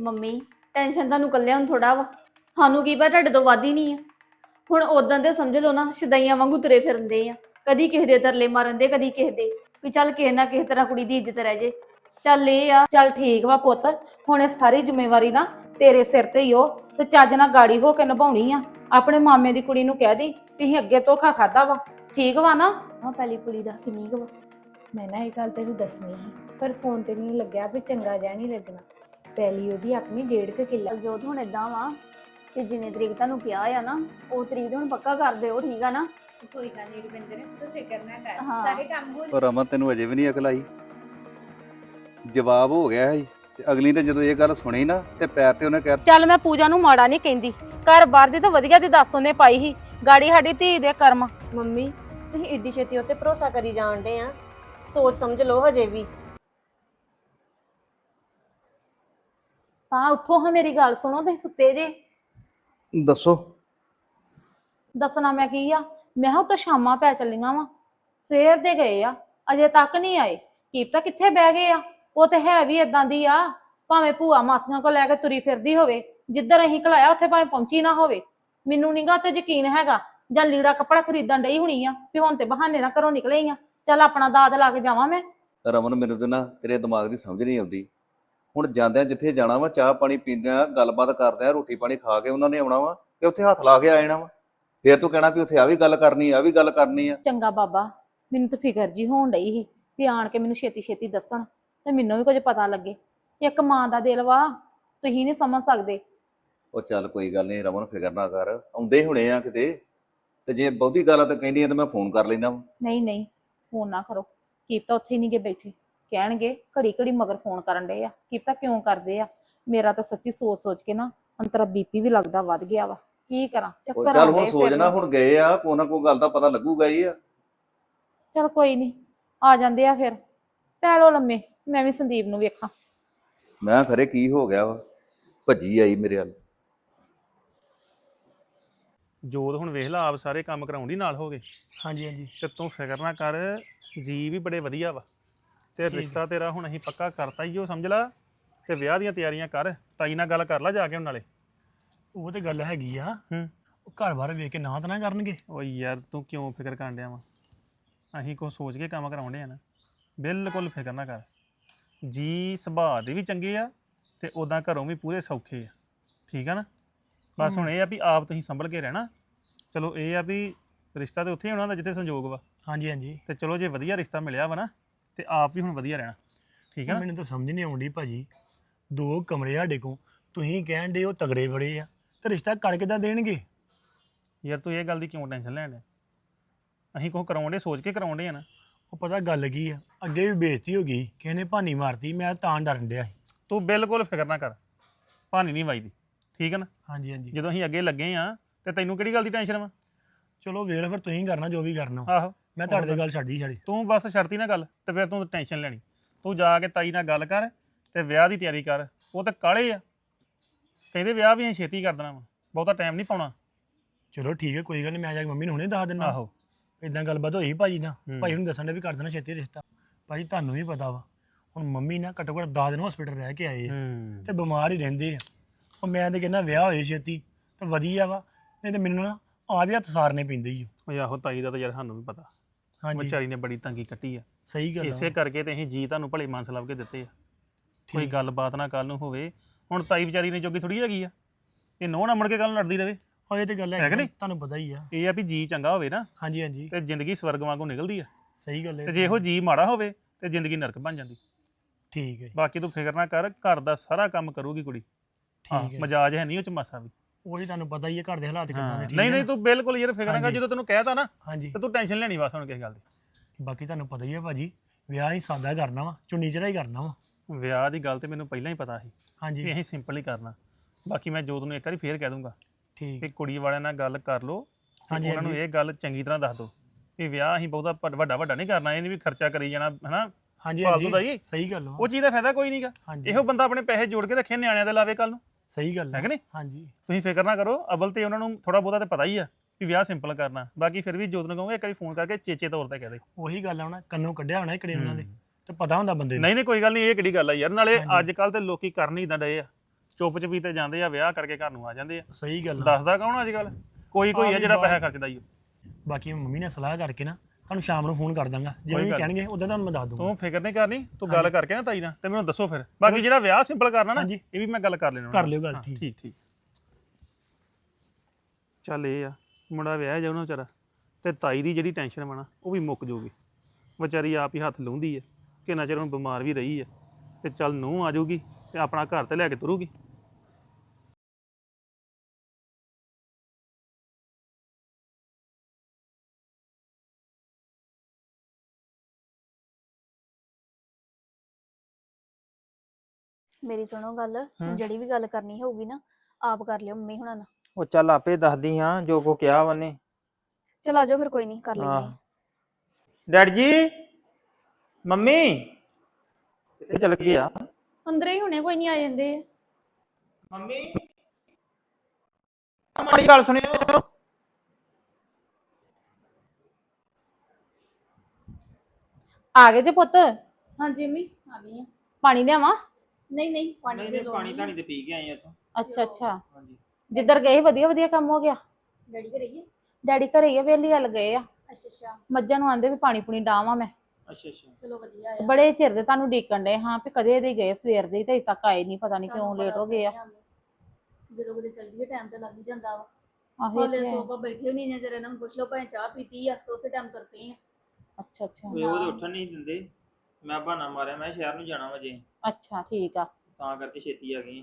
Mummy tension ਤੁਹਾਨੂੰ ਕੱਲਿਆਂ ਨੂੰ ਥੋੜਾ ਵਾ। ਸਾਨੂੰ ਕੀ ਪਤਾ ਤੁਹਾਡੇ ਤੋਂ ਵੱਧ ਹੀ ਨਹੀਂ ਆ। ਹੁਣ ਉਦੋਂ ਦੇ ਸਮਝ ਲਓ ਨਾ ਸ਼ਦਾਈਆਂ ਵਾਂਗੂ ਤੁਰੇ ਫਿਰਦੇ ਆ। ਕਦੀ ਕਿਸੇ ਦੇ ਤਰਲੇ ਮਾਰਨ ਦੇ ਕਦੀ ਕਿਸੇ ਦੇ। ਵੀ ਚੱਲ ਕਿਸੇ ਨਾ ਕਿਸੇ ਤਰ੍ਹਾਂ ਕੁੜੀ ਦੀ ਇੱਜ਼ਤ ਰਹਿ ਜੇ। ਚੱਲ ਇਹ ਆ। ਚੱਲ ਠੀਕ ਵਾ ਪੁੱਤ ਹੁਣ ਇਹ ਸਾਰੀ ਜ਼ਿੰਮੇਵਾਰੀ ਨਾ ਤੇਰੇ ਸਿਰ ਤੇ ਹੀ ਹੋ ਤੇ ਚੱਜ ਨਾਲ ਗਾੜੀ ਹੋ ਕੇ ਨਿਭਾਉਣੀ ਆ। ਆਪਣੇ ਮਾਮੇ ਦੀ ਕੁੜੀ ਨੂੰ ਕਹਿ ਦੀ ਵੀ ਅਸੀਂ ਅੱਗੇ ਧੋਖਾ ਖਾਦਾ ਵਾ। ਠੀਕ ਵਾ ਨਾ? ਆਹ ਪਹਿਲੀ ਕੁੜੀ ਦਾ ਕਿੰਨੀ ਕੁ ਵਾ। ਮੈਂ ਨਾ ਇਹ ਗੱਲ ਤੈਨੂੰ ਦੱਸਣੀ ਸੀ ਪਰ ਫੋਨ ਤੇ ਮੈਨੂੰ ਲੱਗਿਆ ਵੀ ਚੰਗਾ ਜਿਹਾ ਨਹੀਂ ਲੱਗਣਾ। ਪਹਿਲੀ ਉਹਦੀ ਆਪਣੀ ਡੇਢ ਕੁ ਕਿੱਲਾ। ਜੋਤ ਹੁਣ ਇਦਾਂ ਵਾ ਕਿ ਜਿੰਨੇ ਤਰੀਕ ਤੁਹਾਨੂੰ ਕਿਹਾ ਆ ਨਾ ਉਹ ਤਰੀਕ ਹੁਣ ਪੱਕਾ ਕਰ ਦਿਓ ਠੀਕ ਆ ਨਾ? ਕੋਈ ਗੱਲ ਨਹੀਂ ਰਵਿੰਦਰ ਤੂੰ ਫਿਕਰ ਨਾ ਕਰ ਹਾਂ। ਸਾਰੇ ਕੰਮ ਹੋ ਪਰ ਰਮਨ ਤੈਨੂੰ ਅਜੇ ਵੀ ਨਹੀਂ ਅਕਲ ਆਈ। ਜਵਾਬ ਹੋ ਗਿਆ ਹੈ ਤੇ ਅਗਲੀ ਨੇ ਜਦੋਂ ਇਹ ਗੱਲ ਸੁਣੀ ਨਾ ਤੇ ਪੈਰ ਤੇ ਉਹਨੇ ਕਹਿ ਚੱਲ ਮੈਂ ਪੂਜਾ ਨੂੰ ਮਾੜਾ ਨਹੀਂ ਕਹਿੰਦੀ ਘਰ ਬਾਹਰ ਦੀ ਤਾਂ ਵਧੀਆ ਦੀ ਦੱਸ ਉਹਨੇ ਪਾਈ ਸੀ ਗਾੜੀ ਸਾਡੀ ਧੀ ਦੇ ਕਰਮ। ਮੰਮੀ ਤੁਸੀਂ ਏਡੀ ਛੇਤੀ ਉੱਤੇ ਭਰੋਸਾ ਕਰੀ ਜਾਣਦੇ ਆ। ਸੋਚ ਸਮਝ ਲਓ ਹਜੇ ਵੀ। ਤਾਂ ਉੱਠੋ ਹਾਂ ਮੇਰੀ ਗੱਲ ਸੁਣੋ ਤੁਸੀਂ ਸੁੱਤੇ ਜੇ। ਦੱਸੋ। ਦੱਸਣਾ ਮੈਂ ਕੀ ਆ? ਮੈਂ ਉਹ ਤਾਂ ਸ਼ਾਮਾਂ ਪੈ ਚੱਲੀਆਂ ਵਾ ਸਵੇਰ ਦੇ ਗਏ ਆ ਅਜੇ ਤੱਕ ਨਹੀਂ ਆਏ। ਕੀਪਤਾ ਕਿੱਥੇ ਬਹਿ ਗਏ ਆ? ਉਹ ਤੇ ਹੈ ਵੀ ਇਦਾਂ ਦੀ ਆ ਭਾਵੇਂ ਭੂਆ ਮਾਸੀਆਂ ਕੋਲ ਲੈ ਕੇ ਤੁਰੀ ਫਿਰਦੀ ਹੋਵੇ ਜਿੱਧਰ ਅਸੀਂ ਘਲਾਇਆ ਉੱਥੇ ਭਾਵੇਂ ਪਹੁੰਚੀ ਨਾ ਹੋਵੇ। ਮੈਨੂੰ ਨੀਗਾ ਤੇ ਯਕੀਨ ਹੈਗਾ ਜਾਂ ਲੀੜਾ ਕੱਪੜਾ ਖਰੀਦਣ ਡਈ ਹੋਣੀ ਆ ਵੀ ਹੁਣ ਤੇ ਬਹਾਨੇ ਨਾਲ ਘਰੋਂ ਨਿਕਲੇ ਹੀ ਆ। ਚੱਲ ਆਪਣਾ ਦਾਦ ਲਾ ਕੇ ਜਾਵਾਂ ਮੈਂ। ਰਮਨ ਮੈਨੂੰ ਤੇ ਨਾ ਤੇਰੇ ਦਿਮਾਗ ਦੀ ਸਮਝ ਨਹੀਂ ਆਉਂਦੀ। ਹੁਣ ਜਾਂਦਿਆਂ ਜਿੱਥੇ ਜਾਣਾ ਵਾ ਚਾਹ ਪਾਣੀ ਪੀਂਦੇ ਆ ਗੱਲਬਾਤ ਕਰਦੇ ਆ ਰੋਟੀ ਪਾਣੀ ਖਾ ਕੇ ਉਹਨਾਂ ਨੇ ਆਉਣਾ ਵਾ ਕਿ ਉੱਥੇ ਹੱਥ ਲਾ ਕੇ ਆ ਜਾਣਾ ਵਾ। ਫੇਰ ਤੂੰ ਕਹਿਣਾ ਵੀ ਉੱਥੇ ਆ ਵੀ ਗੱਲ ਕਰਨੀ ਆ ਵੀ ਗੱਲ ਕਰਨੀ ਆ। ਚੰਗਾ ਬਾਬਾ ਮੈਨੂੰ ਤਾਂ ਫਿਕਰ ਜੀ ਹੋਣ ਡਈ ਸੀ ਵੀ ਆਣ ਕੇ ਮੈਨੂੰ ਛੇਤੀ ਛੇਤੀ ਦੱਸਣ ਤੇ ਮੈਨੂੰ ਵੀ ਕੁਝ ਪਤਾ ਲੱਗੇ। ਇੱਕ ਮਾਂ ਦਾ ਦਿਲ ਵਾ ਤੁਸੀਂ ਨਹੀਂ ਸਮਝ ਸਕਦੇ। ਉਹ ਚੱਲ ਕੋਈ ਗੱਲ ਨਹੀਂ ਰਮਨ ਫਿਕਰ ਨਾ ਕਰ ਆਉਂਦੇ ਹੁਣੇ ਆ ਕਿਤੇ ਤੇ ਜੇ ਬਹੁਤੀ ਗੱਲ ਆ ਤਾਂ ਕਹਿੰਦੀ ਆ ਤਾਂ ਮੈਂ ਫੋਨ ਕਰ ਲੈਣਾ ਨਹੀਂ ਨਹੀਂ ਫੋਨ ਨਾ ਕਰੋ। ਕੀਪਤਾ ਉੱਥੇ ਹੀ ਨਹੀਂਗੇ ਬੈਠੇ। ਕਹਿਣਗੇ ਘੜੀ ਘੜੀ ਮਗਰ ਫੋਨ ਕਰਨ ਡਏ ਆ ਕੀਪਤਾ ਕਿਉਂ ਕਰਦੇ ਆ? ਮੇਰਾ ਤਾਂ ਸੱਚੀ ਸੋਚ ਸੋਚ ਕੇ ਨਾ ਅੰਤਰਾ ਬੀਪੀ ਵੀ ਲੱਗਦਾ ਵੱਧ ਗਿਆ ਵਾ। ਕੀ ਕਰਾਂ? ਉਹ ਚੱਕਰ ਚੱਲ ਹੁਣ ਆਉਂਦੇ ਸੋਚ ਫਿਰ ਨਾ ਨੂੰ। ਹੁਣ ਗਏ ਆ ਕੋਈ ਨਾ ਕੋਈ ਗੱਲ ਦਾ ਪਤਾ ਲੱਗੂਗਾ ਹੀ ਆ। ਚੱਲ ਕੋਈ ਨਹੀਂ ਆ ਜਾਂਦੇ ਆ ਫਿਰ। ਪੈ ਲਓ ਲੰਮੇ ਮੈਂ ਵੀ ਸੰਦੀਪ ਨੂੰ ਵੇਖਾਂ। ਮੈਂ ਖਰੇ ਕੀ ਹੋ ਗਿਆ ਵਾ ਭੱਜੀ ਆਈ ਮੇਰੇ ਵੱਲ। ਜੋਤ ਹੁਣ ਵੇਖ ਲਾ ਆਪ ਸਾਰੇ ਕੰਮ ਕਰਾਉਂਦੀ ਨਾਲ ਹੋ ਗਏ ਹਾਂਜੀ ਹਾਂਜੀ। ਤੇ ਤੂੰ ਫਿਕਰ ਨਾ ਕਰ ਜੀ ਵੀ ਬੜੇ ਵਧੀਆ ਵਾ। ਤੇ। ਰਿਸ਼ਤਾ ਤੇਰਾ ਹੁਣ ਅਸੀਂ ਪੱਕਾ ਕਰਤਾ ਹੀ ਉਹ ਸਮਝ ਲਾ? ਤੇ ਵਿਆਹ ਦੀਆਂ ਤਿਆਰੀਆਂ ਕਰ ਤਾਈ ਨਾਲ ਗੱਲ ਕਰ ਲੈ ਜਾ ਕੇ ਉਹਨਾਂ ਨਾਲੇ। ਉਹ ਤੇ ਗੱਲ ਹੈਗੀ ਆ। ਹੂੰ। ਉਹ ਘਰ ਬਾਰ ਵੇਖ ਕੇ ਨਾ ਤਾਂ ਨਾ ਕਰਨਗੇ। ਓ ਯਾਰ ਤੂੰ ਕਿਉਂ ਫਿਕਰ ਕਰਨ ਡਿਆ ਵਾ? ਅਸੀਂ ਕੁਛ ਸੋਚ ਕੇ ਕੰਮ ਕਰਾਉਂਦੇ ਆ ਨਾ। ਬਿਲਕੁਲ ਫਿਕਰ ਨਾ ਕਰ। ਜੀ ਸੁਭਾਅ ਦੇ ਵੀ ਚੰਗੇ ਆ ਤੇ ਉਦਾਂ ਘਰੋਂ ਵੀ ਪੂਰੇ ਸੌਖੇ ਆ। ਠੀਕ ਆ ਨਾ? ਬਸ ਹੁਣ ਇਹ ਆ ਵੀ ਆਪ ਤੁਸੀਂ ਸੰਭਲ ਕੇ ਰਹਿਣਾ। ਚਲੋ ਇਹ ਆ ਵੀ ਰਿਸ਼ਤਾ ਤੇ ਉੱਥੇ ਹੀ ਹੋਣਾ ਹੁੰਦਾ ਜਿੱਥੇ ਸੰਜੋਗ ਵਾ। ਹਾਂਜੀ ਹਾਂਜੀ। ਤੇ ਚਲੋ ਜੇ ਵਧੀਆ ਰਿਸ਼ਤਾ ਮਿਲਿਆ ਵਾ ਨਾ ਤੇ ਆਪ ਵੀ ਹੁਣ ਵਧੀਆ ਰਹਿਣਾ। ਠੀਕ ਹੈ ਨਾ? ਮੈਨੂੰ ਤਾਂ ਸਮਝ ਨਹੀਂ ਆਉਂਦੀ ਭਾਜੀ। ਦੋ ਕਮਰੇ ਸਾਡੇ ਕੋਲ। ਤੁਸੀਂ ਕਹਿਣ ਦੇ ਉਹ ਤਗੜੇ ਬੜੇ ਆ। ਤੇ ਰਿਸ਼ਤਾ ਕਰ ਕਿੱਦਾਂ ਦੇਣਗੇ? ਯਾਰ ਤੂੰ ਇਹ ਗੱਲ ਦੀ ਕਿਉਂ ਟੈਨਸ਼ਨ ਲੈਣ ਡਿਆ? ਅਸੀਂ ਕੁਛ ਕਰਾਉਂਦੇ ਸੋਚ ਕੇ ਕਰਾਉਂਦੇ ਆ ਨਾ। ਉਹ ਪਤਾ ਗੱਲ ਕੀ ਆ? ਅੱਗੇ ਵੀ ਬੇਇੱਜ਼ਤੀ ਹੋ ਗਈ। ਕਿਸੇ ਨੇ ਭਾਨੀ ਮਾਰਤੀ ਮੈਂ ਤਾਂ ਡਰਨ ਡਿਆ ਸੀ। ਤੂੰ ਬਿਲਕੁਲ ਫਿਕਰ ਨਾ ਕਰ। ਭਾਨੀ ਨਹੀਂ ਵੱਜਦੀ। ਠੀਕ ਹੈ ਨਾ? ਹਾਂਜੀ ਹਾਂਜੀ। ਜਦੋਂ ਅਸੀਂ ਅੱਗੇ ਲੱਗੇ ਆ ਤੇ ਤੈਨੂੰ ਕਿਹੜੀ ਗੱਲ ਦੀ ਟੈਨਸ਼ਨ ਵਾ? ਚਲੋ ਵੇਖ ਲਓ ਫਿਰ ਤੁਸੀਂ ਕਰਨਾ ਜੋ ਵੀ ਕਰਨਾ। ਆਹੋ। ਮੈਂ ਤੁਹਾਡੇ ਤੇ ਗੱਲ ਛੱਡੀ ਛੱਡੀ। ਤੂੰ ਬਸ ਛੱਡਤੀ ਨਾ ਗੱਲ ਤੇ ਫਿਰ ਤੂੰ ਟੈਨਸ਼ਨ ਲੈਣੀ। ਤੂੰ ਜਾ ਕੇ ਤਾਈ ਨਾਲ ਗੱਲ ਕਰ ਤੇ ਵਿਆਹ ਦੀ ਤਿਆਰੀ ਕਰ। ਉਹ ਤਾਂ ਕਾਲੇ ਆ। ਕਹਿੰਦੇ ਵਿਆਹ ਵੀ ਅਸੀਂ ਛੇਤੀ ਕਰ ਦੇਣਾ ਵਾ। ਬਹੁਤਾ ਟਾਈਮ ਨਹੀਂ ਪਾਉਣਾ। ਚਲੋ ਠੀਕ ਹੈ ਕੋਈ ਗੱਲ ਨਹੀਂ ਮੈਂ ਜਾ ਕੇ ਮੰਮੀ ਨੂੰ ਹੁਣੇ ਦੱਸ ਦਿੰਦਾ। ਆਹੋ। ਇਦਾਂ ਗੱਲਬਾਤ ਹੋਈ ਭਾਜੀ ਨਾਲ। ਭਾਈ ਨੂੰ ਦੱਸਣ ਦੇ ਵੀ ਕਰ ਦੇਣਾ ਛੇਤੀ ਰਿਸ਼ਤਾ। ਭਾਜੀ ਤੁਹਾਨੂੰ ਵੀ ਪਤਾ ਵਾ ਹੁਣ ਮੰਮੀ ਨਾ ਘੱਟੋ ਘੱਟ 10 ਦਿਨ ਹਸਪੀਟਲ ਰਹਿ ਕੇ ਆਏ ਆ ਤੇ ਬਿਮਾਰ ਹੀ ਰਹਿੰਦੇ ਆ। ਉਹ ਮੈਂ ਤੇ ਕਹਿੰਦਾ ਵਿਆਹ ਹੋਏ ਛੇਤੀ ਤੇ ਵਧੀਆ ਵਾ। ਨਹੀਂ ਤੇ ਮੈਨੂੰ ਨਾ ਆ ਵੀ ਹੱਥ ਸਾਰਨੇ ਪੈਂਦੇ ਹੀ। ਉਹ ਆਹੋ ਤਾਈ ਦਾ ਤਾਂ ਯਾਰ ਸਾਨੂੰ ਵੀ ਪਤਾ। ਹਾਂਜੀ। ਵਿਚਾਰੀ ਨੇ ਬੜੀ ਤੰਗੀ ਕੱਟੀ ਆ। ਸਹੀ ਗੱਲ ਇਸੇ ਆ ਕਰਕੇ ਤੇ ਅਸੀਂ ਜੀ ਤੁਹਾਨੂੰ ਭਲੇ ਮਾਨਸ ਲੱਭ ਕੇ ਦਿੱਤੇ ਆ। ਕੋਈ। ਗੱਲਬਾਤ ਨਾ ਕੱਲ ਨੂੰ ਹੋਵੇ। ਹੁਣ ਤਾਈ ਵਿਚਾਰੀ ਨੇ ਜੋਗੀ ਥੋੜੀ ਹੈਗੀ ਆ। ਇਹ ਨੋਹ ਨਾ ਮੁੜ ਕੇ ਕੱਲ ਲੜਦੀ ਰਵੇ। ਉਹ ਇਹ ਤੇ ਗੱਲ ਹੈ ਹੈ ਨਹੀਂ? ਤੁਹਾਨੂੰ ਪਤਾ ਹੀ ਆ। ਇਹ ਆ ਵੀ ਜੀ ਚੰਗਾ ਹੋਵੇ ਨਾ ਹਾਂਜੀ ਹਾਂਜੀ। ਤੇ ਜ਼ਿੰਦਗੀ ਸਵਰਗ ਵਾਂਗੂ ਨਿਕਲਦੀ ਆ। ਸਹੀ ਗੱਲ ਹੈ। ਤੇ ਜੇ ਇਹੋ ਜੀ ਮਾੜਾ ਹੋਵੇ ਤੇ ਜ਼ਿੰਦਗੀ ਨਰਕ ਬਣ ਜਾਂਦੀ। ਠੀਕ ਹੈ ਜੀ, ਬਾਕੀ ਤੂੰ ਫਿਕਰ ਨਾ ਕਰ ਘਰ ਦਾ ਸਾਰਾ ਕੰਮ ਕਰੂਗੀ ਕੁੜੀ। ਹਾਂ, ਠੀਕ ਹੈ। ਮਜਾਜ ਹੈ ਨਹੀਂ ਉਹ ਚ ਮਾਸਾ ਵੀ। ਉਹੀ ਤੁਹਾਨੂੰ ਪਤਾ ਹੀ ਹੈ ਘਰ ਦੇ ਹਾਲਾਤ ਕਿਦਾਂ ਦੇ ਹਾਂ, ਠੀਕ ਨਹੀਂ ਹੈ ਨਹੀਂ? ਤੂੰ ਬਿਲਕੁਲ ਯਾਰ ਫਿਕਰ ਨਾ ਕਰ ਹਾਂਜੀ। ਜਦੋਂ ਤੈਨੂੰ ਕਹਿਤਾ ਨਾ ਹਾਂਜੀ। ਤੇ ਤੂੰ ਟੈਨਸ਼ਨ ਲੈਣੀ ਬਸ ਹੁਣ ਕਿਸੇ ਗੱਲ ਦੀ। ਬਾਕੀ ਤੁਹਾਨੂੰ ਪਤਾ ਹੀ ਹੈ ਭਾਜੀ ਵਿਆਹ ਹੀ ਸਾਦਾ ਕਰਨਾ ਵਾ ਚੁੰਨੀ ਚੜਾਈ ਕਰਨਾ ਵਾ। ਵਿਆਹ ਦੀ ਗੱਲ ਤੇ ਮੈਨੂੰ ਪਹਿਲਾਂ ਹੀ ਪਤਾ ਸੀ ਵੀ ਹਾਂਜੀ ਅਸੀਂ ਸਿੰਪਲ ਹੀ ਕਰਨਾ। ਬਾਕੀ ਮੈਂ ਜੋਤ ਨੂੰ ਇੱਕ ਵਾਰੀ ਫੇਰ ਕਹਿ ਦੂੰਗਾ ਠੀਕ। ਕਿ ਕੁੜੀ ਵਾਲਿਆਂ ਨਾਲ ਗੱਲ ਕਰ ਲਓ ਤੇ ਹਾਂਜੀ, ਉਹਨਾਂ ਨੂੰ ਹਾਂਜੀ। ਇਹ ਗੱਲ ਚੰਗੀ ਤਰ੍ਹਾਂ ਦੱਸ ਦਿਓ ਵੀ ਵਿਆਹ ਅਸੀਂ ਬਹੁਤਾ ਵੱਡਾ ਵੱਡਾ ਨਹੀਂ ਕਰਨਾ ਇਹ ਨਹੀਂ ਵੀ ਖਰਚਾ ਕਰੀ ਜਾਣਾ ਹਨਾ? ਹਾਂਜੀ ਫਾਲਤੂ ਦਾ ਹੀ। ਸਹੀ ਗੱਲ ਵਾ। ਉਹ ਚੀਜ਼ ਦਾ ਫਾਇਦਾ ਕੋਈ ਨਹੀਂਗਾ ਹਾਂਜੀ। ਇਹੋ ਬੰਦਾ ਆਪਣੇ ਪੈਸੇ ਜੋੜ ਕੇ ਰੱਖੇ ਨਿਆਣਿਆਂ ਦੇ ਲਾਵੇ ਕੱਲ ਨੂੰ। ਸਹੀ ਗੱਲ ਹੈ ਕਿ ਨਹੀਂ? ਹਾਂਜੀ। ਤੁਸੀਂ ਫਿਕਰ ਨਾ ਕਰੋ ਅਵਲ ਤੇ ਉਹਨਾਂ ਨੂੰ ਥੋੜਾ ਬਹੁਤਾ ਤੇ ਪਤਾ ਹੀ ਆ ਵੀ ਵਿਆਹ ਸਿੰਪਲ ਕਰਨਾ। ਬਾਕੀ ਫਿਰ ਵੀ ਜੋਤ ਨੂੰ ਕਹੂੰਗਾ ਇੱਕ ਵਾਰੀ ਫੋਨ ਕਰਕੇ ਚੇਚੇ ਤੌਰ ਤੇ ਕਹਿ ਦੇ। ਉਹੀ ਗੱਲ ਆ ਹੁਣ ਕੰਨੋਂ ਕੱਢਿਆ ਹੋਣਾ ਇਕੜੇ ਉਹਨਾਂ ਦੇ ਤੇ ਪਤਾ ਹੁੰਦਾ ਬੰਦੇ ਨੂੰ। ਨਹੀਂ ਨਹੀਂ ਕੋਈ ਗੱਲ ਨਹੀਂ ਇਹ ਕਿਹੜੀ ਗੱਲ ਆ ਯਾਰ ਨਾਲੇ। ਅੱਜ ਕੱਲ ਤੇ ਲੋਕੀ ਕਰਨ ਹੀ ਇਦਾਂ ਡਏ ਆ। ਚੁੱਪ ਚਪੀਤੇ ਜਾਂਦੇ ਆ ਵਿਆਹ ਕਰਕੇ ਘਰ ਨੂੰ ਆ ਜਾਂਦੇ ਆ। ਸਹੀ ਗੱਲ ਆ। ਦੱਸਦਾ ਕੌਣ ਅੱਜ ਕੱਲ ਕੋਈ ਕੋਈ ਆ ਜਿਹੜਾ ਪੈਸਾ ਖਰਚਦਾ ਹੀ ਬਾਕੀ ਮੰਮੀ ਨੇ ਸਲਾਹ ਕਰਕੇ ਨਾ ਤੁਹਾਨੂੰ ਸ਼ਾਮ ਨੂੰ ਫੋਨ ਕਰ ਦਾਂਗਾ। ਜਿਵੇਂ ਵੀ ਕਹਿਣਗੇ ਉਦੋਂ ਤੁਹਾਨੂੰ ਮੈਂ ਦੱਸ ਦੂੰਗਾ। ਤੂੰ ਫਿਕਰ ਨਹੀਂ ਕਰਨੀ ਤੂੰ ਗੱਲ ਕਰਕੇ ਨਾ ਤਾਈ ਨਾਲ ਤੇ ਮੈਨੂੰ ਦੱਸੋ ਫਿਰ। ਬਾਕੀ ਜਿਹੜਾ ਵਿਆਹ ਸਿੰਪਲ ਕਰਨਾ ਨਾ ਹਾਂਜੀ। ਇਹ ਵੀ ਮੈਂ ਗੱਲ ਕਰ ਲੈਣਾ। ਕਰ ਲਿਓ ਗੱਲ, ਠੀਕ। ਠੀਕ ਠੀਕ। ਚੱਲ ਇਹ ਆ ਮੁੰਡਾ ਵਿਆਹ ਜਾਉਣਾ ਵਿਚਾਰਾ ਤੇ ਤਾਈ ਦੀ ਜਿਹੜੀ ਟੈਨਸ਼ਨ ਬਣਾ ਉਹ ਵੀ ਮੁੱਕ ਜਾਊਗੀ। ਵਿਚਾਰੀ ਆਪ ਹੀ ਹੱਥ ਲਾਉਂਦੀ ਹੈ ਕਿੰਨਾ ਚਿਰ ਹੁਣ ਬਿਮਾਰ ਵੀ ਰਹੀ ਹੈ ਤੇ ਚੱਲ ਨੂੰ ਆ ਜਾਊਗੀ ਤੇ ਆਪਣਾ ਘਰ ਤੇ ਲੈ ਕੇ ਤੁਰੂਗੀ। ਮੇਰੀ ਸੁਣੋ ਗੱਲ ਜਿਹੜੀ ਵੀ ਗੱਲ ਕਰਨੀ ਹੋਊਗੀ ਨਾ ਆਪ ਕਰ ਲਿਓ ਮੰਮੀ ਹੁਣਾਂ ਨਾਲ। ਉਹ ਚੱਲ ਆਪੇ ਦੱਸਦੀ ਹਾਂ ਜੋ ਕੋ ਕਿਹਾ ਉਹਨੇ। ਚਲ ਆ ਜਾਓ ਫਿਰ ਕੋਈ ਨਹੀਂ ਕਰ ਲੈਂਦੇ ਹਾਂ। ਡੈਡ ਜੀ ਮੰਮੀ ਕਿੱਥੇ ਚਲ ਗਏ ਆ। ਅੰਦਰ ਹੀ ਹੁਣੇ ਕੋਈ ਨਹੀਂ ਆ ਜਾਂਦੇ। ਮੰਮੀ ਮਾੜੀ ਗੱਲ ਸੁਣਿਓ। ਆ ਗਏ ਜੇ ਪੁੱਤ? ਹਾਂਜੀ ਮੰਮੀ ਆ ਗਈ ਆ। ਪਾਣੀ ਲਿਆਵਾਂ? ਨਹੀਂ ਨਹੀਂ ਪਾਣੀ ਨਹੀਂ ਦੀ ਨਹੀਂ ਲੋੜ ਪਾਣੀ ਨਹੀਂ ਧਾਣੀ ਤੇ ਪੀ ਕੇ ਆਏ ਉੱਥੋਂ ਅੱਛਾ ਅੱਛਾ। ਹਾਂਜੀ। ਜਿੱਧਰ ਗਏ ਵਧੀਆ ਵਧੀਆ ਕੰਮ ਹੋ ਗਿਆ? ਡੈਡੀ ਘਰੇ ਹੀ ਆ? ਡੈਡੀ ਘਰੇ ਹੀ ਆ ਵੇਲੀ ਹਲ ਗਏ ਆ। ਅੱਛਾ ਅੱਛਾ। ਮੱਝਾਂ ਨੂੰ ਆਂਦੇ ਵੀ ਪਾਣੀ ਪੂਣੀ ਡਾਵਾਂ ਮੈਂ। ਅੱਛਾ ਅੱਛਾ। ਚਲੋ ਵਧੀਆ ਆ। ਬੜੇ ਚਿਰ ਦੇ ਤੁਹਾਨੂੰ ਡੀਕਣ ਡਏ ਹਾਂ ਵੀ ਕਦੇ ਦੇ ਗਏ ਸਵੇਰ ਦੇ ਤੇ ਅਜੇ ਤੱਕ ਆਏ ਨਹੀਂ ਪਤਾ ਨਹੀਂ ਕਿਉਂ ਤੁਹਾਨੂੰ ਲੇਟ ਪਤਾ ਹੋ ਗਏ ਆ। ਜਦੋਂ ਕਿਤੇ ਚੱਲ ਜੀਏ ਟਾਈਮ ਤੇ ਲੱਗ ਹੀ ਜਾਂਦਾ ਵਾ। ਆਹੋ ਹਾਲੇ ਤੇ ਹੈ। ਸੋਫਾ ਬੈਠੇ ਨਹੀਂ ਨੇ ਜਰੇ ਇਹਨਾਂ ਨੂੰ ਪੁੱਛ ਲਓ ਭਾਵੇਂ ਚਾਹ ਪੀਤੀ ਆ ਤੇ ਉਸੇ ਟਾਈਮ ਤੁਰ ਪਏ ਆ। ਅੱਛਾ ਅੱਛਾ। ਉਹ ਤੇ ਉੱਠਣ ਨਹੀਂ ਦਿੰਦੇ। ਮੈਂ ਬਹਾਨਾ ਮਾਰਿਆ ਮੈਂ ਸ਼ਹਿਰ ਨੂੰ ਜਾਣਾ ਵਾ ਜੇ। ਅੱਛਾ ਠੀਕ ਆ। ਤਾਂ ਕਰਕੇ ਛੇਤੀ ਆ ਗਈ।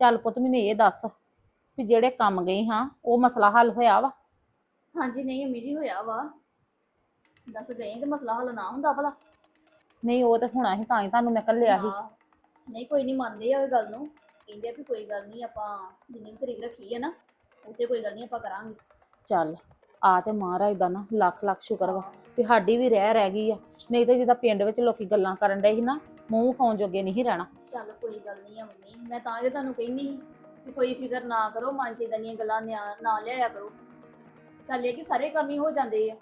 ਚੱਲ ਪੁੱਤ ਮੈਨੂੰ ਇਹ ਦੱਸ ਵੀ ਜਿਹੜੇ ਕੰਮ ਗਈ ਹਾਂ ਉਹ ਮਸਲਾ ਹੱਲ ਹੋਇਆ ਵਾ? ਹਾਂਜੀ ਨਹੀਂ ਅੰਮੀ ਜੀ ਹੋਇਆ ਵਾ। ਦੱਸ ਗਏ ਤੇ ਮਸਲਾ ਹੱਲ ਨਾ ਹੁੰਦਾ ਭਲਾ। ਨਹੀਂ ਉਹ ਤੇ ਹੋਣਾ ਸੀ ਤਾਂ ਹੀ ਤੁਹਾਨੂੰ ਮੈਂ ਕੱਲਿਆ ਸੀ। ਨਾ, ਨਹੀਂ ਕੋਈ ਨਹੀਂ ਮੰਨਦੇ ਆ ਇਹ ਗੱਲ ਨੂੰ। ਕਹਿੰਦੇ ਆ ਵੀ ਕੋਈ ਗੱਲ ਨਹੀਂ ਆਪਾਂ ਜਿੰਨੀ ਤਰੀਕ ਰੱਖੀ ਹੈ ਨਾ ਉੱਤੇ ਕੋਈ ਗੱਲ ਨਹੀਂ ਆਪਾਂ ਕਰਾਂਗੇ। ਚੱਲ। ਆ ਤੇ ਮਹਾਰਾਜ ਦਾ ਨਾ ਲੱਖ ਲੱਖ ਸ਼ੁਕਰ ਵਾ ਵੀ ਸਾਡੀ ਵੀ ਰਹਿ ਰਹਿ ਗਈ ਆ। ਨਹੀਂ ਤੇ ਜਿੱਦਾਂ ਪਿੰਡ ਵਿੱਚ ਲੋਕੀ ਗੱਲਾਂ ਕਰਨ ਡਏ ਸੀ ਨਾ ਮੂੰਹ ਖਾਉਣ ਜੋਗੇ ਨਹੀਂ ਰਹਿਣਾ। ਚੱਲ ਕੋਈ ਗੱਲ ਨਹੀਂ ਆ ਮੰਮੀ ਮੈਂ ਤਾਂ ਜੇ ਤੁਹਾਨੂੰ ਕਹਿੰਦੀ ਸੀ ਕਿ ਕੋਈ ਫਿਕਰ ਨਾ ਕਰੋ ਮਨ ਚ ਏਦਾਂ ਦੀਆਂ ਗੱਲਾਂ ਨਿਆ- ਨਾ ਲਿਆਇਆ ਕਰੋ। ਚੱਲ ਇਹ ਕਿ ਸਾਰੇ ਕੰਮ ਹੀ ਹੋ ਜਾਂਦੇ ਆ।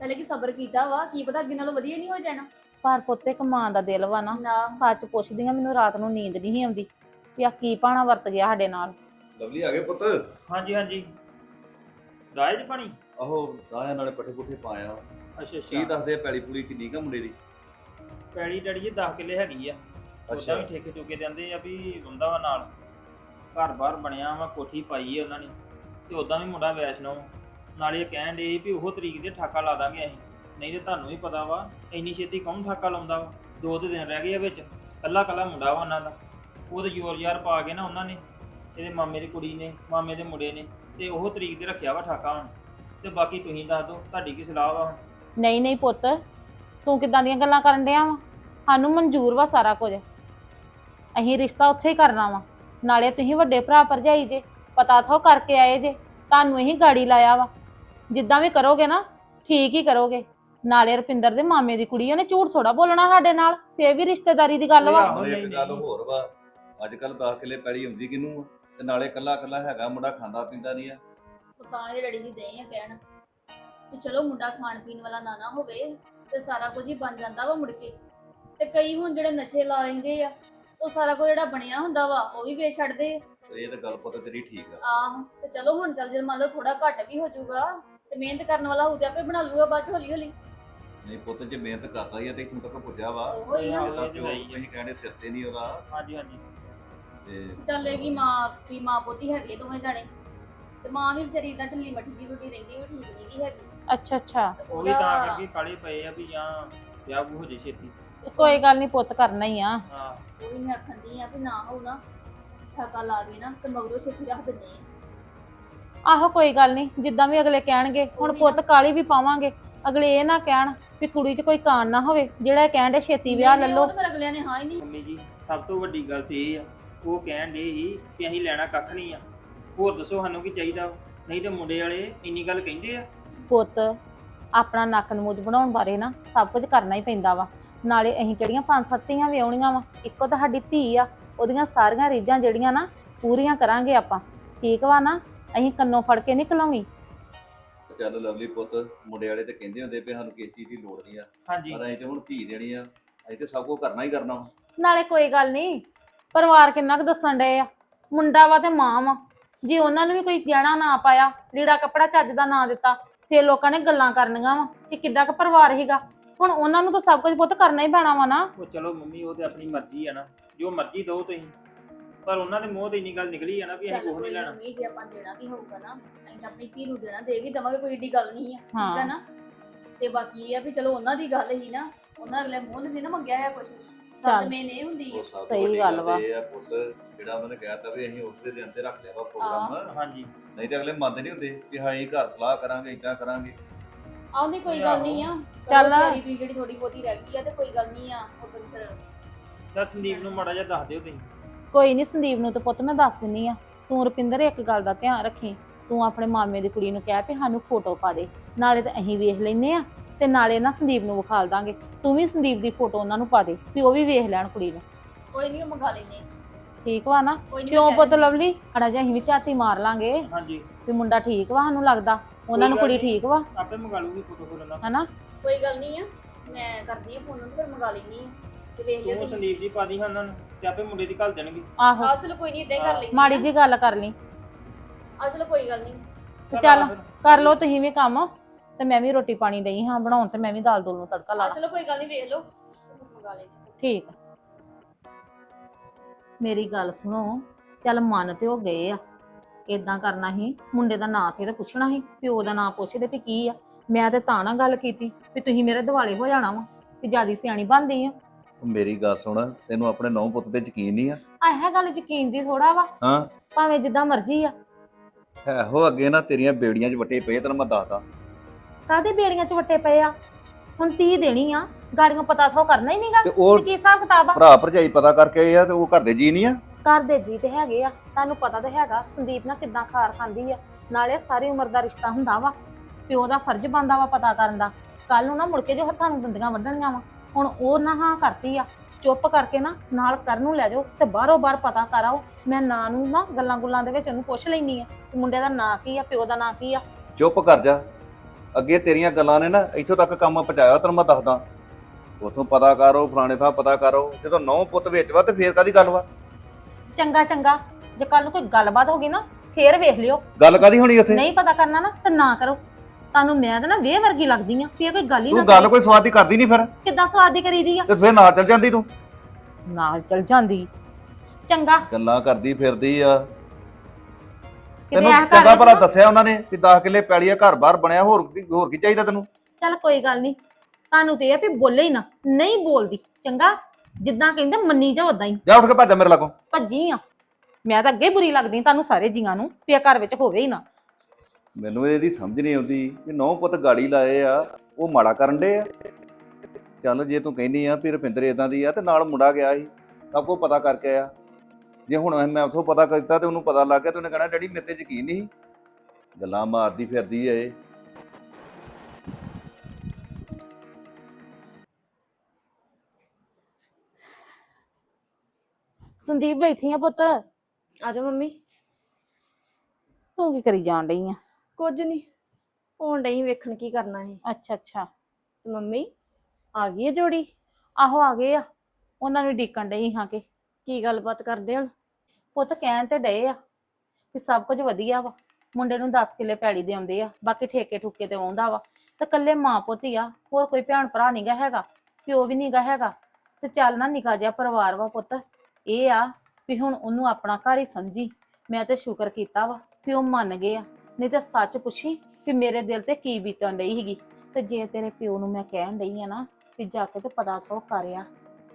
ਚੱਲ ਇਹ ਕਿ ਸਬਰ ਕੀਤਾ ਵਾ ਕੀ ਪਤਾ ਅੱਗੇ ਨਾਲੋਂ ਵਧੀਆ ਨਹੀਂ ਹੋ ਜਾਣਾ। ਪਰ ਪੁੱਤ ਇੱਕ ਮਾਂ ਦਾ ਦਿਲ ਵਾ ਨਾ ਨਾ। ਸੱਚ ਪੁੱਛਦੀ ਆ ਮੈਨੂੰ ਰਾਤ ਨੂੰ ਨੀਂਦ ਨਹੀਂ ਸੀ ਆਉਂਦੀ ਵੀ ਆ ਕੀ ਪਾਣਾ ਵਰਤ ਗਿਆ ਸਾਡੇ ਨਾਲ। ਲਵਲੀ ਆ ਗਏ ਪੁੱਤ? ਹਾਂਜੀ ਹਾਂਜੀ। ਰਾਏ ਚ ਪਾਣੀ? ਆਹੋ ਰਾਹ ਨਾਲੇ ਪੱਠੇ ਪੁੱਠੇ ਪਾਇਆ ਅੱਛਾ ਕੀ ਅੱਛਾ ਦੱਸਦੇ ਆ ਪੈਲੀ ਪੂਲੀ ਕਿੰਨੀ ਕਾ ਮੁੰਡੇ ਦੀ? ਪੈੜੀ ਡੈਡੀ ਜੀ 10 ਕਿੱਲੇ ਹੈਗੀ ਆ। ਉਹਦਾ ਵੀ ਠੇਕੇ ਟੁਕੇ ਦਿੰਦੇ ਆ ਵੀ ਬੰਦਾ ਵਾ ਨਾਲ। ਘਰ ਬਾਹਰ ਬਣਿਆ ਵਾ ਕੋਠੀ ਪਾਈ ਆ ਉਹਨਾਂ ਨੇ। ਤੇ ਉਦਾਂ ਵੀ ਮੁੰਡਾ ਵੈਸ਼ਨੋ। ਨਾਲੇ ਇਹ ਕਹਿਣ ਦੇ ਵੀ ਉਹ ਤਰੀਕ ਦੇ ਠਾਕਾ ਲਾ ਦਾਂਗੇ ਅਸੀਂ। ਨਹੀਂ ਤੇ ਤੁਹਾਨੂੰ ਹੀ ਪਤਾ ਵਾ ਇੰਨੀ ਛੇਤੀ ਕੌਣ ਠਾਕਾ ਲਾਉਂਦਾ ਵਾ? ਦੋ ਤੇ ਦਿਨ ਰਹਿ ਗਏ ਆ ਵਿੱਚ। ਕੱਲਾ ਕੱਲਾ ਮੁੰਡਾ ਵਾ ਉਹਨਾਂ ਦਾ। ਉਹ ਤੇ ਜ਼ੋਰ ਜ਼ਾਰ ਪਾ ਕੇ ਨਾ ਉਹਨਾਂ ਨੇ। ਇਹਦੇ ਮਾਮੇ ਦੀ ਕੁੜੀ ਨੇ ਮਾਮੇ ਦੇ ਮੁੰਡੇ ਨੇ। ਤੇ ਉਹ ਤਰੀਕ ਤੇ ਰੱਖਿਆ ਵਾ ਠਾਕਾ ਹੁਣ ਤੇ ਬਾਕੀ ਤੁਸੀਂ ਦੱਸ ਦਿਓ ਤੁਹਾਡੀ ਕੀ ਸਲਾਹ ਵਾ ਹੁਣ? ਨਹੀਂ ਨਹੀਂ ਪੁੱਤ ਤੂੰ ਕਿੱਦਾਂ ਦੀਆਂ ਗੱਲਾਂ ਕਰਨ ਡਿਆ ਵਾ? ਸਾਨੂੰ ਮਨਜ਼ੂਰ ਵਾ ਸਾਰਾ ਕੁਝ। ਅਸੀਂ ਰਿਸ਼ਤਾ ਉੱਥੇ ਹੀ ਕਰਨਾ ਵਾ। ਨਾਲੇ ਤੁਸੀਂ ਵੱਡੇ ਭਰਾ ਭਰਜਾਈ ਜੇ ਪਤਾ ਥੋ ਕਰਕੇ ਆਏ ਜੇ ਤੁਹਾਨੂੰ ਇਹੀ ਗਾੜੀ ਲਾਇਆ ਵਾ। ਜਿੱਦਾਂ ਵੀ ਕਰੋਗੇ ਨਾ ਠੀਕ ਹੀ ਕਰੋਗੇ। ਨਾਲੇ ਰੁਪਿੰਦਰ ਦੇ ਮਾਮੇ ਦੀ ਕੁੜੀ ਉਹਨੇ ਝੂਠ ਥੋੜਾ ਬੋਲਣਾ ਸਾਡੇ ਨਾਲ ਫੇਰ ਵੀ ਰਿਸ਼ਤੇਦਾਰੀ ਦੀ ਗੱਲ ਵਾ। ਆਹੋ, ਨਾਲੇ ਨਹੀਂ, ਇੱਕ ਗੱਲ ਨਹੀਂ। ਹੋਰ ਵਾ। ਅੱਜ ਕੱਲ 10 ਕਿੱਲੇ ਹੁੰਦੀ ਕਿਨੂੰ ਆ? ਤੇ ਨਾਲੇ ਕੱਲਾ ਕੱਲਾ ਹੈਗਾ ਮੁੰਡਾ ਖਾਂਦਾ ਪੀਂਦਾ ਨਹੀਂ ਆ। ਉਹ ਤਾਂ ਇਹ ਡੈਡੀ ਦੀ ਦੇ ਆ ਕਹਿਣ ਵੀ ਚਲੋ ਮੁੰਡਾ ਖਾਣ ਪੀਣ ਵਾਲਾ ਨਾ ਨਾ ਹੋਵੇ ਤੇ ਸਾਰਾ ਕੁਝ ਹੀ ਬਣ ਜਾਂਦਾ ਵਾ ਮੁੜ ਕੇ। ਤੇ ਕਈ ਹੁਣ ਜਿਹੜੇ ਨਸ਼ੇ ਲਾ ਲੈਂਦੇ ਆ ਉਹ ਸਾਰਾ ਕੁਝ ਜਿਹੜਾ ਬਣਿਆ ਹੁੰਦਾ ਵਾ ਉਹ ਵੀ ਵੇਚ ਛੱਡਦੇ ਆ। ਤੇ ਇਹ ਤਾਂ ਗੱਲ ਪੁੱਤ ਤੇਰੀ ਠੀਕ ਆ। ਆਹ ਤੇ ਚਲੋ ਹੁਣ ਚੱਲ ਜੇ ਮੰਨ ਲਓ ਥੋੜਾ ਘੱਟ ਵੀ ਹੋ ਜਾਊਗਾ ਤੇ ਮਿਹਨਤ ਕਰਨ ਵਾਲਾ ਹੋ ਤੇ ਆਪੇ ਬਣਾ ਲੂਗਾ ਬਾਅਦ ਚ ਹੌਲੀ ਹੌਲੀ ਨਹੀਂ ਪੁੱਤ ਜੇ ਮਿਹਨਤ ਕਰਦਾ ਹੀ ਆ ਤੇ ਇੱਥੋਂ ਤੱਕ ਪੁੱਜਾ ਵਾ। ਉਹੋ ਹੀ ਨਾ। ਆਹੋ। ਇਹਦਾ ਇਹ ਤਾਂ ਪਿਓ ਹੈ ਹੀ ਆ। ਅਸੀਂ ਕਹਿੰਦੇ ਸਿਰ ਤੇ ਨਹੀਂ ਉਹਦਾ। ਹਾਂਜੀ ਹਾਂਜੀ। ਤੇ ਚੱਲੇਗੀ ਮਾਂ ਵੀ ਮਾਂ ਪੋਤੀ ਹੈਗੇ ਦੋਵੇਂ ਜਾਣੇ। ਤੇ ਮਾਂ ਵੀ ਵਿਚਾਰੀ ਇਦਾਂ ਢਿੱਲੀ ਮੱਠੀ ਜਿਹੀ ਰੋਟੀ ਰਹਿੰਦੀ ਉਹ ਠੀਕ ਨਹੀਂ ਗੀ ਹੈਗੀ। ਅੱਛਾ ਅੱਛਾ। ਤੇ ਉਹ ਵੀ ਤਾਂ ਉਹਦਾ- ਕਰਕੇ ਕਾਲੇ ਪਏ ਆ ਵੀ ਜਾਂ ਵਿਆਹ ਵੂ ਹੋ ਜੇ ਛੇਤੀ। ਕੋਈ ਗੱਲ ਨਹੀਂ ਪੁੱਤ ਕਰਨਾ ਹੀ ਆ। ਹਾਂ। ਉਹ ਵੀ ਮੈਂ ਆਖਣ ਦੀ ਆ ਵੀ ਨਾ ਹੋ ਨਾ ਠਾਕਾ ਲਾ ਕੇ ਨਾ ਤੇ ਮਗਰੋਂ ਛੇਤੀ ਰੱਖ ਦਿੰਦੇ ਆ। ਆਹੋ ਕੋਈ ਗੱਲ ਨਹੀਂ ਜਿੱਦਾਂ ਵੀ ਅਗਲੇ ਕਹਿਣਗੇ ਹੁਣ ਪੁੱਤ ਕਾਲੀ ਵੀ ਪਾਵਾਂਗੇ। ਅਗਲੇ ਇਹ ਨਾ ਕਹਿਣ ਵੀ ਕੁੜੀ 'ਚ ਕੋਈ ਕਾਨ ਨਾ ਹੋਵੇ ਜਿਹੜਾ ਇਹ ਕਹਿਣ ਦੇ ਛੇਤੀ ਵਿਆਹ ਲੈ ਨਹੀਂ, ਲਓ। ਉਹ ਤਾਂ ਫਿਰ ਅਗਲਿਆਂ ਨੇ ਹਾਂ ਹੀ ਨਹੀਂ। ਮੰਮੀ ਜੀ ਸਭ ਤੋਂ ਵੱਡੀ ਗੱਲ ਤੇ ਇਹ ਆ ਉਹ ਕਹਿਣ ਦੇ ਹੀ ਕਿ ਅਸੀਂ ਲੈਣਾ ਕੱਖ ਨਹੀਂ ਆ। ਹੋਰ ਦੱਸੋ ਸਾਨੂੰ ਕੀ ਚਾਹੀਦਾ ਵਾ? ਨਹੀਂ ਤੇ ਮੁੰਡੇ ਵਾਲੇ ਇੰਨੀ ਗੱਲ ਕਹਿੰਦੇ ਆ। ਪੁੱਤ ਆਪਣਾ ਨੱਕ ਨਮੂਜ ਬਣਾਉਣ ਬਾਰੇ ਨਾ ਸਭ ਕੁਝ ਕਰਨਾ ਹੀ ਪੈਂਦਾ ਵਾ। ਨਾਲੇ ਅਸੀਂ ਕਿਹੜੀਆਂ ਪੰਜ ਸੱਤ ਧੀਆਂ ਵਿਆਹੁਣੀਆਂ ਵਾ? ਇੱਕੋ ਤਾਂ ਸਾਡੀ ਧੀ ਆ ਉਹਦੀਆਂ ਸਾਰੀਆਂ ਰੀਝਾਂ ਜਿਹੜੀਆਂ ਨਾ ਪੂਰੀਆਂ ਕਰਾਂਗੇ ਆਪਾਂ। ਠੀਕ ਵਾ ਨਾ? ਅਸੀਂ ਕੰਨੋਂ ਫੜ ਕੇ ਨਹੀਂ ਕਲਾਉਣੀ। ਚੱਲ ਲਵਲੀ ਪੁੱਤ ਮੁੰਡੇ ਵਾਲੇ ਤੇ ਕਹਿੰਦੇ ਹੁੰਦੇ ਵੀ ਸਾਨੂੰ ਕਿਸੇ ਚੀਜ਼ ਦੀ ਲੋੜ ਨਹੀਂ ਆ। ਹਾਂਜੀ। ਪਰ ਅਸੀਂ ਤੇ ਹੁਣ ਧੀ ਦੇਣੀ ਆ ਅਸੀਂ ਤੇ ਸਭ ਕੁਝ ਕਰਨਾ ਹੀ ਕਰਨਾ ਵਾ। ਨਾਲੇ ਕੋਈ ਗੱਲ ਨਹੀਂ ਪਰਿਵਾਰ ਕਿੰਨਾ ਕੁ ਦੱਸਣ ਡਏ ਆ? ਮੁੰਡਾ ਵਾ ਤੇ ਮਾਂ ਵਾ। ਜੇ ਉਹਨਾਂ ਨੂੰ ਵੀ ਕੋਈ ਗਹਿਣਾ ਨਾ ਪਾਇਆ ਲੀੜਾ ਕੱਪੜਾ ਚੱਜ ਦਾ ਨਾ ਦਿੱਤਾ ਫੇਰ ਲੋਕਾਂ ਨੇ ਗੱਲਾਂ ਕਰਨੀਆਂ ਵਾ ਕਿ ਕਿੱਦਾਂ ਕੁ ਪਰਿਵਾਰ ਹੈਗਾ ਹੁਣ ਉਹਨਾਂ ਨੂੰ ਤਾਂ ਸਭ ਕੁਝ ਪੁੱਤ ਕਰਨਾ ਹੀ ਪੈਣਾ ਵਾ ਨਾ। ਉਹ ਚਲੋ ਮੰਮੀ ਉਹ ਤੇ ਆਪਣੀ ਮਰਜ਼ੀ ਆ ਨਾ। ਜੋ ਮਰਜ਼ੀ ਦੋ ਤੁਸੀਂ। ਪਰ ਉਹਨਾਂ ਦੇ ਮੂੰਹ ਤੇ ਇੰਨੀ ਗੱਲ ਨਿਕਲੀ ਆ ਨਾ ਵੀ ਅਸੀਂ ਚੱਲ ਕੁਝ ਕੋਈ ਨਹੀਂ ਲੈਣਾ। ਨਹੀਂ ਜੇ ਆਪਾਂ ਦੇਣਾ ਵੀ ਹੋਊਗਾ ਨਾ ਅਸੀਂ ਤਾਂ ਆਪਣੀ ਧੀ ਨੂੰ ਦੇਣਾ ਦੇ ਵੀ ਦਵਾਂਗੇ ਕੋਈ ਏਡੀ ਗੱਲ ਨਹੀਂ ਆ। ਠੀਕ ਹਾਂ। ਹੈ। ਨਾ? ਤੇ ਬਾਕੀ ਇਹ ਆ ਵੀ ਚਲੋ ਉਹਨਾਂ ਦੀ ਗੱਲ ਹੀ ਨਾ। ਉਹਨਾਂ ਅਗਲੇ ਮੂੰਹ ਨੇ ਨੀ ਨਾ ਮੰਗਿਆ ਹੈ ਕੁਝ ਗੱਲ ਚੱਲ। ਮੇਨ ਇਹ ਹੁੰਦੀ ਉਹ ਹੈ ਸਭ ਤੋਂ ਸਹੀ ਵੱਡੀ ਗੱਲ ਵਾ। ਇਹ ਆ ਪੁੱਤ ਜਿਹੜਾ ਉਹਨਾਂ ਨੇ ਕਹਿਤਾ ਵੀ ਅਸੀਂ ਉਸ ਦੇ ਦਿਨ ਤੇ ਰੱਖ ਲਿਆ ਵਾ ਪ੍ਰੋਗਰਾਮ। ਹਾਂਜੀ। ਨਹੀਂ ਤੇ ਅਗਲੇ ਮੰਨਦੇ ਨਹੀਂ ਹੁੰਦੇ ਕਿ ਹਾਂ ਅਸੀਂ ਘਰ ਸਲਾਹ ਕਰਾਂਗੇ ਇਦਾਂ ਕਰਾਂਗੇ। ਆਉਂਦੀ ਕੋਈ ਗੱਲ ਨਹੀਂ ਆ। ਚੱਲ। ਤਿਆਰੀ ਦੀ ਜਿਹੜੀ ਥੋੜੀ ਬਹੁਤੀ ਰਹਿ ਗਈ ਆ ਤੇ ਕੋਈ ਗੱਲ ਨਹੀਂ ਆ ਉਦੋਂ ਫਿਰ ਤਾਂ ਸੰਦੀਪ ਨੂੰ ਮਾੜਾ ਜਿਹਾ ਦੱਸ ਦਿਓ ਤੁਸੀਂ। ਕੋਈ ਨਹੀਂ ਸੰਦੀਪ ਨੂੰ ਤਾਂ ਪੁੱਤ ਮੈਂ ਦੱਸ ਦਿੰਨੀ ਆ। ਤੂੰ ਰੁਪਿੰਦਰ ਇੱਕ ਗੱਲ ਦਾ ਧਿਆਨ ਰੱਖੀ। ਤੂੰ ਆਪਣੇ ਮਾਮੇ ਦੀ ਕੁੜੀ ਨੂੰ ਕਹਿ ਵੀ ਸਾਨੂੰ ਫੋਟੋ ਪਾ ਦੇ। ਨਾਲੇ ਤਾਂ ਅਸੀਂ ਵੇਖ ਲੈਨੇ ਆ। ਤੇ ਨਾਲੇ ਨਾ ਸੰਦੀਪ ਨੂੰ ਵਿਖਾਲ ਦਾਂਗੇ। ਤੂੰ ਵੀ ਸੰਦੀਪ ਦੀ ਫੋਟੋ ਉਹਨਾਂ ਨੂੰ ਪਾ ਦੇ ਵੀ ਉਹ ਵੀ ਵੇਖ ਲੈਣ ਕੁੜੀ ਨੂੰ। ਕੋਈ ਨਹੀਂ ਮੰਗਾ ਲੈਨੇ ਠੀਕ ਵਾ ਨਾ? ਕੋਈ ਕਿਉਂ ਪੁੱਤ ਲਵਲੀ? ਅੜਾ ਜਿਹਾ ਅਸੀਂ ਵੀ ਝਾਤੀ ਮਾਰ ਲਾਂਗੇ। ਹਾਂਜੀ। ਵੀ ਮੁੰਡਾ ਠੀਕ ਵਾ ਸਾਨੂੰ ਲੱਗਦਾ। ਉਹਨਾਂ ਨੂੰ ਕੁੜੀ। ਠੀਕ ਵਾ। ਆਪੇ ਮੰਗਾ ਲੂਗੀ ਫੋਟੋ ਫੋਟੋ ਨਾਲ। ਹਨਾ? ਕੋਈ ਗੱਲ ਨਹੀਂ ਆ। ਮੈਂ ਕਰਦੀ ਆ ਫੋਨ ਨੂੰ ਤੇ ਫਿਰ ਮੰਗਾ ਲੈਨੀ ਆ। ਤੇ ਵੇਖ ਲਿਓ ਤੂੰ ਤੁਸੀਂ। ਸੰਦੀਪ ਦੀ ਪਾ ਦੀ ਹਾਂ ਉਹਨਾਂ ਨੂੰ ਤੇ ਆਪੇ ਮੁੰਡੇ ਦੀ ਘੱਲ ਦੇਣਗੇ। ਆਹੋ। ਆਹ ਚਲੋ ਕੋਈ ਨਹੀਂ ਇਦਾਂ ਹੀ ਕਰ ਲੈਂਦੇ ਮਾੜੀ ਜੀ ਗੱਲ ਕਰ ਲਈ। ਆ ਚਲੋ ਕੋਈ ਗੱਲ ਨਹੀਂ ਤੇ ਚੱਲ ਕਰ ਲਓ ਤੁਸੀਂ ਵੀ ਕੰਮ। ਤੇ ਮੈਂ ਵੀ ਰੋਟੀ ਪਾਣੀ ਡਈ ਹਾਂ ਬਣਾਉਣ ਤੇ ਮੈਂ ਵੀ ਦਾਲ ਦੋਲ ਨੂੰ ਤੜਕਾ ਲਾ। ਚਲੋ ਕੋਈ ਗੱਲ ਨਹੀਂ ਵੇਖ ਲਓ। ਮੰਗਾ ਠੀਕ ਆ। ਮੇਰੀ ਗੱਲ ਸੁਣੋ ਚੱਲ ਮਨ ਤੇ ਹੋ ਗਏ ਆ। ਇਦਾਂ ਕਰਨਾ ਸੀ ਮੁੰਡੇ ਦਾ ਨਾਂ ਤੇ ਤਾਂ ਪੁੱਛਣਾ ਸੀ ਪਿਓ ਦਾ ਨਾਂ ਪੁੱਛਦੇ ਵੀ ਕੀ ਆ। ਮੈਂ ਤੇ ਤਾਂ ਨਾ ਗੱਲ ਕੀਤੀ ਵੀ ਤੁਸੀਂ ਮੇਰੇ ਦਿਵਾਲੇ ਹੋ ਜਾਣਾ ਵਾ ਵੀ ਜਿਆਦੀ ਸਿਆਣੀ ਬਣਦੀ ਆ। ਉਹ ਮੇਰੀ ਗੱਲ ਸੁਣ ਤੈਨੂੰ ਆਪਣੇ ਨੌ ਪੁੱਤ ਤੇ ਯਕੀਨ ਨਹੀਂ ਆ? ਆਹ ਗੱਲ ਯਕੀਨ ਦੀ ਥੋੜਾ ਵਾ। ਹਾਂ। ਭਾਵੇਂ ਜਿੱਦਾਂ ਮਰਜ਼ੀ ਆ। ਇਹੋ ਅੱਗੇ ਨਾ ਤੇਰੀਆਂ ਬੇੜੀਆਂ 'ਚ ਵੱਟੇ ਪਏ ਤੈਨੂੰ ਮੈਂ ਦੱਸਦਾ। ਕਾਹਦੇ ਬੇੜੀਆਂ ਚ ਵੱਟੇ ਪਏ ਆ? ਹੁਣ ਤੀ ਦੇਣੀ ਆ ਗਾੜੀਆਂ ਪਤਾ ਥੋ ਕਰਨਾ ਹੀ ਨਹੀਂਗਾ ਤੇ ਉਹ ਕੀ ਹਿਸਾਬ ਕਿਤਾਬ ਆ। ਭਰਾ ਭਰਜਾਈ ਪਤਾ ਕਰਕੇ ਆਏ ਆ ਤੇ ਉਹ ਘਰ ਦੇ ਜੀ ਨਹੀਂ ਆ? ਘਰ ਦੇ ਜੀ ਤੇ ਹੈਗੇ ਆ ਤੁਹਾਨੂੰ ਪਤਾ ਤੇ ਹੈਗਾ ਸੰਦੀਪ ਨਾਲ ਕਿੱਦਾਂ ਖਾਰ ਖਾਂਦੀ ਆ। ਨਾਲੇ ਸਾਰੀ ਉਮਰ ਦਾ ਰਿਸ਼ਤਾ ਹੁੰਦਾ ਵਾ ਪਿਓ ਦਾ ਫਰਜ਼ ਬਣਦਾ ਵਾ ਪਤਾ ਕਰਨ ਦਾ। ਕੱਲ ਨੂੰ ਨਾ ਮੁੜ ਕੇ ਜੋ ਹੱਥਾਂ ਨੂੰ ਦੰਦੀਆਂ ਵੱਢਣੀਆਂ ਵਾ ਹੁਣ ਉਹ ਨਾ ਹਾਂ ਕਰਤੀ ਆ। ਚੁੱਪ ਕਰਕੇ ਨਾ ਨਾਲ ਕਰਨ ਨੂੰ ਲੈ ਜਾਓ ਤੇ ਬਾਹਰੋਂ ਬਾਹਰ ਪਤਾ ਕਰਾਓ। ਮੈਂ ਨਾਂ ਨੂੰ ਨਾ ਗੱਲਾਂ ਗੁੱਲਾਂ ਦੇ ਵਿੱਚ ਉਹਨੂੰ ਪੁੱਛ ਲੈਣੀ ਆ ਮੁੰਡੇ ਦਾ ਨਾਂ ਕੀ ਆ ਪਿਓ ਦਾ ਨਾਂ ਕੀ ਆ। ਚੁੱਪ ਕਰ ਜਾ। ਅੱਗੇ ਤੇਰੀਆਂ ਗੱਲਾਂ ਨੇ ਨਾ ਇੱਥੋਂ ਤੱਕ ਕੰਮ ਪਹੁੰਚਾਇਆ ਤੈਨੂੰ ਮੈਂ ਦੱਸਦਾ। ਉਥੋਂ ਪਤਾ ਕਰੋ ਫਲਾਣੇ ਥਾਂ ਪਤਾ ਕਰੋ ਜਦੋਂ ਨੌ ਪੁੱਤ ਵਿੱਚ ਵਾ ਤੇ ਫੇਰ ਕਾਦੀ ਗੱਲ ਵਾ? ਚੰਗਾ ਚੰਗਾ ਜੇ ਕੱਲ ਨੂੰ ਕੋਈ ਗੱਲਬਾਤ ਹੋ ਗਈ ਨਾ ਫੇਰ ਵੇਖ ਲਿਓ। ਗੱਲ ਕਾਦੀ ਹੋਣੀ ਉੱਥੇ? ਨਹੀਂ ਪਤਾ ਕਰਨਾ ਨਾ ਤੇ ਨਾ ਕਰੋ। ਤੁਹਾਨੂੰ ਮੈਂ ਤਾਂ ਨਾ ਵੇਹ ਵਰਗੀ ਲੱਗਦੀ ਆ ਵੀ ਇਹ ਕੋਈ ਗੱਲ ਹੀ ਨਾ ਤੂੰ ਗੱਲ। ਕੋਈ ਸਵਾਦ ਦੀ ਕਰਦੀ ਨਹੀਂ ਫਿਰ? ਕਿੱਦਾਂ ਸਵਾਦ ਦੀ ਕਰੀਦੀ ਆ? ਤੇ ਫੇਰ ਨਾਲ ਚੱਲ ਜਾਂਦੀ ਤੂੰ? ਨਾਲ ਚਲ ਜਾਂਦੀ। ਚੰਗਾ। ਗੱਲਾਂ ਕਰਦੀ ਫਿਰਦੀ ਆ। ਕਿਤੇ ਤੈਨੂੰ ਇਹ ਚੰਗਾ ਭਲਾ। ਦੱਸਿਆ ਉਹਨਾਂ ਨੇ ਕਿ 10 ਕਿੱਲੇ ਪੈਲੀ ਆ ਘਰ-ਬਾਰ ਬਣਿਆ ਹੋਰ ਕੀ- ਹੋਰ ਕੀ ਚਾਹੀਦਾ ਤੈਨੂੰ? ਚੱਲ ਕੋਈ ਗੱਲ ਨਹੀਂ। ਤੁਹਾਨੂੰ ਤੇ ਇਹ ਆ ਵੀ ਬੋਲੇ ਹੀ ਨਾ ਨਹੀਂ ਬੋਲਦੀ। ਚੰਗਾ? ਜਿੱਦਾਂ ਕਹਿੰਦੇ ਮੰਨੀ ਜਾ ਉਦਾਂ ਹੀ। ਜਾ ਉੱਠ ਕੇ ਭੱਜ ਜਾ ਮੇਰੇ ਲਾਗੋਂ। ਭੱਜੀ ਆ। ਮੈਂ ਤਾਂ ਅੱਗੇ ਬੁਰੀ ਲੱਗਦੀ ਤੁਹਾਨੂੰ ਸਾਰੇ ਜੀਆਂ ਨੂੰ ਵੀ ਇਹ ਘਰ ਵਿੱਚ ਹੋਵੇ ਹੀ ਨਾ। ਮੈਨੂੰ ਇਹਦੀ ਸਮਝ ਨਹੀਂ ਆਉਂਦੀ ਕਿ ਨੌ ਪੁੱਤ ਗਾੜੀ ਲਾਏ ਆ ਉਹ ਮਾੜਾ ਕਰਨ ਦੇ ਆ। ਚੱਲ ਜੇ ਤੂੰ ਕਹਿੰਦੀ ਆ ਵੀ ਰੁਪਿੰਦਰ ਇਦਾਂ ਦੀ ਆ ਤੇ ਨਾਲ ਮੁੰਡਾ ਗਿਆ ਸੀ ਸਭ ਕੁਝ ਪਤਾ ਕਰਕੇ ਆ ਜੇ ਹੁਣ ਮੈਂ ਉਥੋਂ ਪਤਾ ਕੀਤਾ ਤੇ ਉਹਨੂੰ ਪਤਾ ਲੱਗ ਗਿਆ ਤੇ ਉਹਨੇ ਕਹਿਣਾ ਡੈਡੀ ਮੇਰੇ ਤੇ ਯਕੀਨ ਨਹੀਂ। ਗੱਲਾਂ ਮਾਰਦੀ ਫਿਰਦੀ ਏ ਸੰਦੀਪ ਬੈਠੀ ਆ ਪੁੱਤ। ਆ ਜਾਓ ਮੰਮੀ। ਤੂੰ ਕੀ ਕਰੀ ਜਾਣ ਰਹੀ ਆ? ਕੁਝ ਨਹੀਂ। ਫੋਨ ਡਈ ਵੇਖਣ ਕੀ ਕਰਨਾ ਹੈ ਅੱਛਾ ਅੱਛਾ। ਤੇ ਮੰਮੀ ਆ ਗਈ ਹੈ ਜੋੜੀ? ਆਹੋ ਆ ਗਏ ਆ। ਉਹਨਾਂ ਨੂੰ ਡੀਕਣ ਡਈ ਹਾਂ ਕਿ ਕੀ ਗੱਲਬਾਤ ਕਰਦੇ ਹੁਣ? ਪੁੱਤ ਕਹਿਣ ਤੇ ਡਏ ਆ ਕਿ ਸਭ ਕੁਝ ਵਧੀਆ ਵਾ। ਮੁੰਡੇ ਨੂੰ 10 ਕਿੱਲੇ ਪੈਲੀ ਦੇ ਆਉਂਦੇ ਆ, ਬਾਕੀ ਠੇਕੇ ਠੁਕੇ ਤੇ ਆਉਂਦਾ ਵਾ। ਤੇ ਕੱਲੇ ਮਾਂ ਪੁੱਤ ਹੀ ਆ, ਹੋਰ ਕੋਈ ਭੈਣ ਭਰਾ ਨਹੀਂਗਾ ਹੈਗਾ, ਪਿਓ ਵੀ ਨਹੀਂਗਾ ਹੈਗਾ। ਤੇ ਚੱਲ ਨਾ ਨਿਕਾ ਜਿਹਾ ਪਰਿਵਾਰ ਵਾ ਪੁੱਤ। ਇਹ ਆ ਵੀ ਹੁਣ ਉਹਨੂੰ ਆਪਣਾ ਘਰ ਹੀ ਸਮਝੀ। ਮੈਂ ਤੇ ਸ਼ੁਕਰ ਕੀਤਾ ਵਾ ਵੀ ਉਹ ਮੰਨ ਗਏ ਆ। ਨਹੀਂ ਤਾਂ ਸੱਚ ਪੁੱਛੀ ਵੀ ਮੇਰੇ ਦਿਲ ਤੇ ਕੀ ਬੀਤਣ ਡਈ ਸੀਗੀ। ਤੇ ਜੇ ਤੇਰੇ ਪਿਓ ਨੂੰ ਮੈਂ ਕਹਿਣ ਡਈ ਆ ਨਾ ਵੀ ਜਾ ਕੇ ਤੇ ਪਤਾ ਤਾਂ ਉਹ ਕਰਿਆ।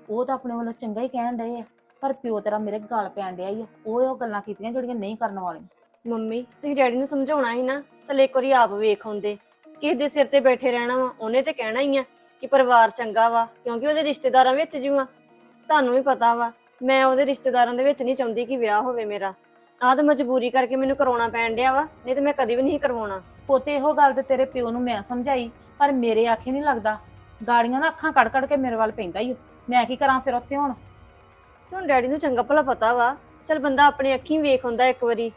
ਉਹ ਤਾਂ ਆਪਣੇ ਵੱਲੋਂ ਚੰਗਾ ਹੀ ਕਹਿਣ ਡਏ ਆ। ਪਰ ਪਿਓ ਤੇਰਾ ਮੇਰੇ ਗਲ ਪੈਣ ਡਿਆ ਈ ਓ। ਉਹ ਉਹ ਗੱਲਾਂ ਕੀਤੀਆਂ ਜਿਹੜੀਆਂ ਨਹੀਂ ਕਰਨ ਵਾਲੀਆਂ। ਮੰਮੀ ਤੁਸੀਂ ਡੈਡੀ ਨੂੰ ਸਮਝਾਉਣਾ ਸੀ ਨਾ ਚਲ ਇੱਕ ਵਾਰੀ ਆਪ ਵੇਖ ਆਉਂਦੇ। ਕਿਸੇ ਦੇ ਸਿਰ ਤੇ ਬੈਠੇ ਰਹਿਣਾ ਵਾ ਉਹਨੇ ਤੇ ਕਹਿਣਾ ਹੀ ਆ ਕਿ ਪਰਿਵਾਰ ਚੰਗਾ ਵਾ ਕਿਉਂਕਿ ਉਹਦੇ ਰਿਸ਼ਤੇਦਾਰਾਂ ਵਿੱਚ ਜੂਆ ਤੁਹਾਨੂੰ ਵੀ ਪਤਾ ਵਾ ਮੈਂ ਉਹਦੇ ਰਿਸ਼ਤੇਦਾਰਾਂ ਦੇ ਵਿੱਚ ਨਹੀਂ ਚਾਹੁੰਦੀ ਕਿ ਵਿਆਹ ਹੋਵੇ ਮੇਰਾ। ਆਹ ਤਾਂ ਮਜਬੂਰੀ ਕਰਕੇ ਮੈਨੂੰ ਕਰਾਉਣਾ ਪੈਣ ਡਿਆ ਵਾ ਨਹੀਂ ਤੇ ਮੈਂ ਕਦੀ ਵੀ ਨਹੀਂ ਕਰਵਾਉਣਾ। ਪੋਤੇ ਇਹੋ ਗੱਲ ਤੇ ਤੇਰੇ ਪਿਓ ਨੂੰ ਮੈਂ ਸਮਝਾਈ ਪਰ ਮੇਰੇ ਆਖੇ ਨਹੀਂ ਲੱਗਦਾ। ਗਾੜੀਆਂ ਨਾ ਅੱਖਾਂ ਕੱਢ ਕੱਢ ਕੇ ਮੇਰੇ ਵੱਲ ਪੈਂਦਾ ਹੀ ਮੈਂ ਕੀ ਕਰਾਂ ਫਿਰ ਉੱਥੇ ਹੁਣ? ਤੁਹਾਨੂੰ ਡੈਡੀ ਨੂੰ ਚੰਗਾ ਭਲਾ ਪਤਾ ਵਾ। ਚਲ ਬੰਦਾ ਆਪਣੀ ਅੱਖੀਂ ਵੇਖ ਹੁੰਦਾ ਇੱਕ ਵਾਰੀ।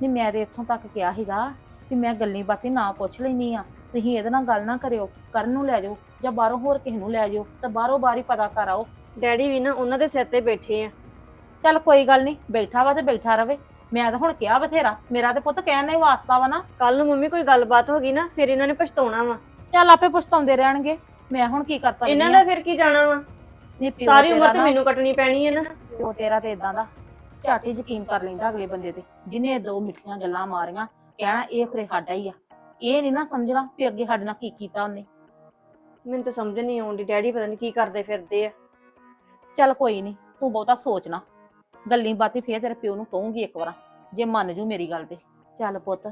ਨਹੀਂ ਮੈਂ ਤੇ ਇੱਥੋਂ ਤੱਕ ਕਿਹਾ ਸੀਗਾ ਕਿ ਮੈਂ ਗੱਲੀ ਬਾਤੀ ਨਾ ਪੁੱਛ ਲੈਣੀ ਆ ਤੁਸੀਂ ਇਹਦੇ ਨਾਲ ਗੱਲ ਨਾ ਕਰਿਓ ਕਰਨ ਨੂੰ ਲੈ ਜਾਓ ਜਾਂ ਬਾਹਰੋਂ ਹੋਰ ਕਿਸੇ ਨੂੰ ਲੈ ਜਾਓ ਤਾਂ ਬਾਹਰੋਂ ਬਾਹਰ ਹੀ ਪਤਾ ਕਰ ਆਓ। ਡੈਡੀ ਵੀ ਨਾ ਉਹਨਾਂ ਦੇ ਸਿਰ ਤੇ ਬੈਠੇ ਆ। ਚੱਲ ਕੋਈ ਗੱਲ ਨਹੀਂ ਬੈਠਾ ਵਾ ਤੇ ਬੈਠਾ ਰਵੇ। ਮੈਂ ਤਾਂ ਹੁਣ ਕਿਹਾ ਬਥੇਰਾ ਮੇਰਾ ਤੇ ਪੁੱਤ ਕਹਿਣ ਨਹੀਂ ਵਾਸਤਾ ਵਾ ਨਾ। ਕੱਲ ਨੂੰ ਮੰਮੀ ਕੋਈ ਗੱਲਬਾਤ ਹੋ ਗਈ ਨਾ ਫਿਰ ਇਹਨਾਂ ਨੇ ਪਛਤਾਉਣਾ ਵਾ। ਚੱਲ ਆਪੇ ਪਛਤਾਉਂਦੇ ਰਹਿਣਗੇ ਮੈਂ ਹੁਣ ਕੀ ਕਰ ਸਕਦੀ ਇਹਨਾਂ? ਦਾ ਫਿਰ ਕੀ ਜਾਣਾ ਵਾ? ਨਹੀਂ ਪਿਓ ਸਾਰੀ ਤੇਰਾ ਉਮਰ ਤੇ ਨਾ- ਮੈਨੂੰ ਕੱਟਣੀ ਪੈਣੀ ਹੈ ਨਾ। ਪਿਓ ਤੇਰਾ ਤੇ ਇਦਾਂ ਦਾ। ਝੱਟ ਹੀ ਯਕੀਨ ਕਰ ਲੈਂਦਾ ਅਗਲੇ ਬੰਦੇ ਤੇ ਜਿਹਨੇ ਦੋ ਮਿੱਠੀਆਂ ਗੱਲਾਂ ਮਾਰੀਆਂ ਕਹਿਣਾ ਇਹ ਖਰੇ ਸਾਡਾ ਹੀ ਆ। ਇਹ ਨਹੀਂ ਨਾ ਸਮਝਣਾ ਵੀ ਅੱਗੇ ਸਾਡੇ ਨਾਲ ਕੀ ਕੀਤਾ ਉਹਨੇ। ਮੈਨੂੰ ਤਾਂ ਸਮਝ ਨਹੀਂ ਆਉਂਦੀ ਡੈਡੀ ਪਤਾ ਨਹੀਂ ਕੀ ਕਰਦੇ ਫਿਰਦੇ ਆ। ਚੱਲ ਕੋਈ ਨਹੀਂ ਤੂੰ ਬਹੁਤਾ ਸੋਚ ਨਾ। ਗੱਲੀ ਬਾਤੀ ਫੇਰ ਤੇਰੇ ਪਿਓ ਨੂੰ ਕਹੂੰਗੀ ਇੱਕ ਵਾਰ ਜੇ ਮੰਨ ਜੂ ਮੇਰੀ ਗੱਲ ਤੇ। ਚੱਲ ਪੁੱਤ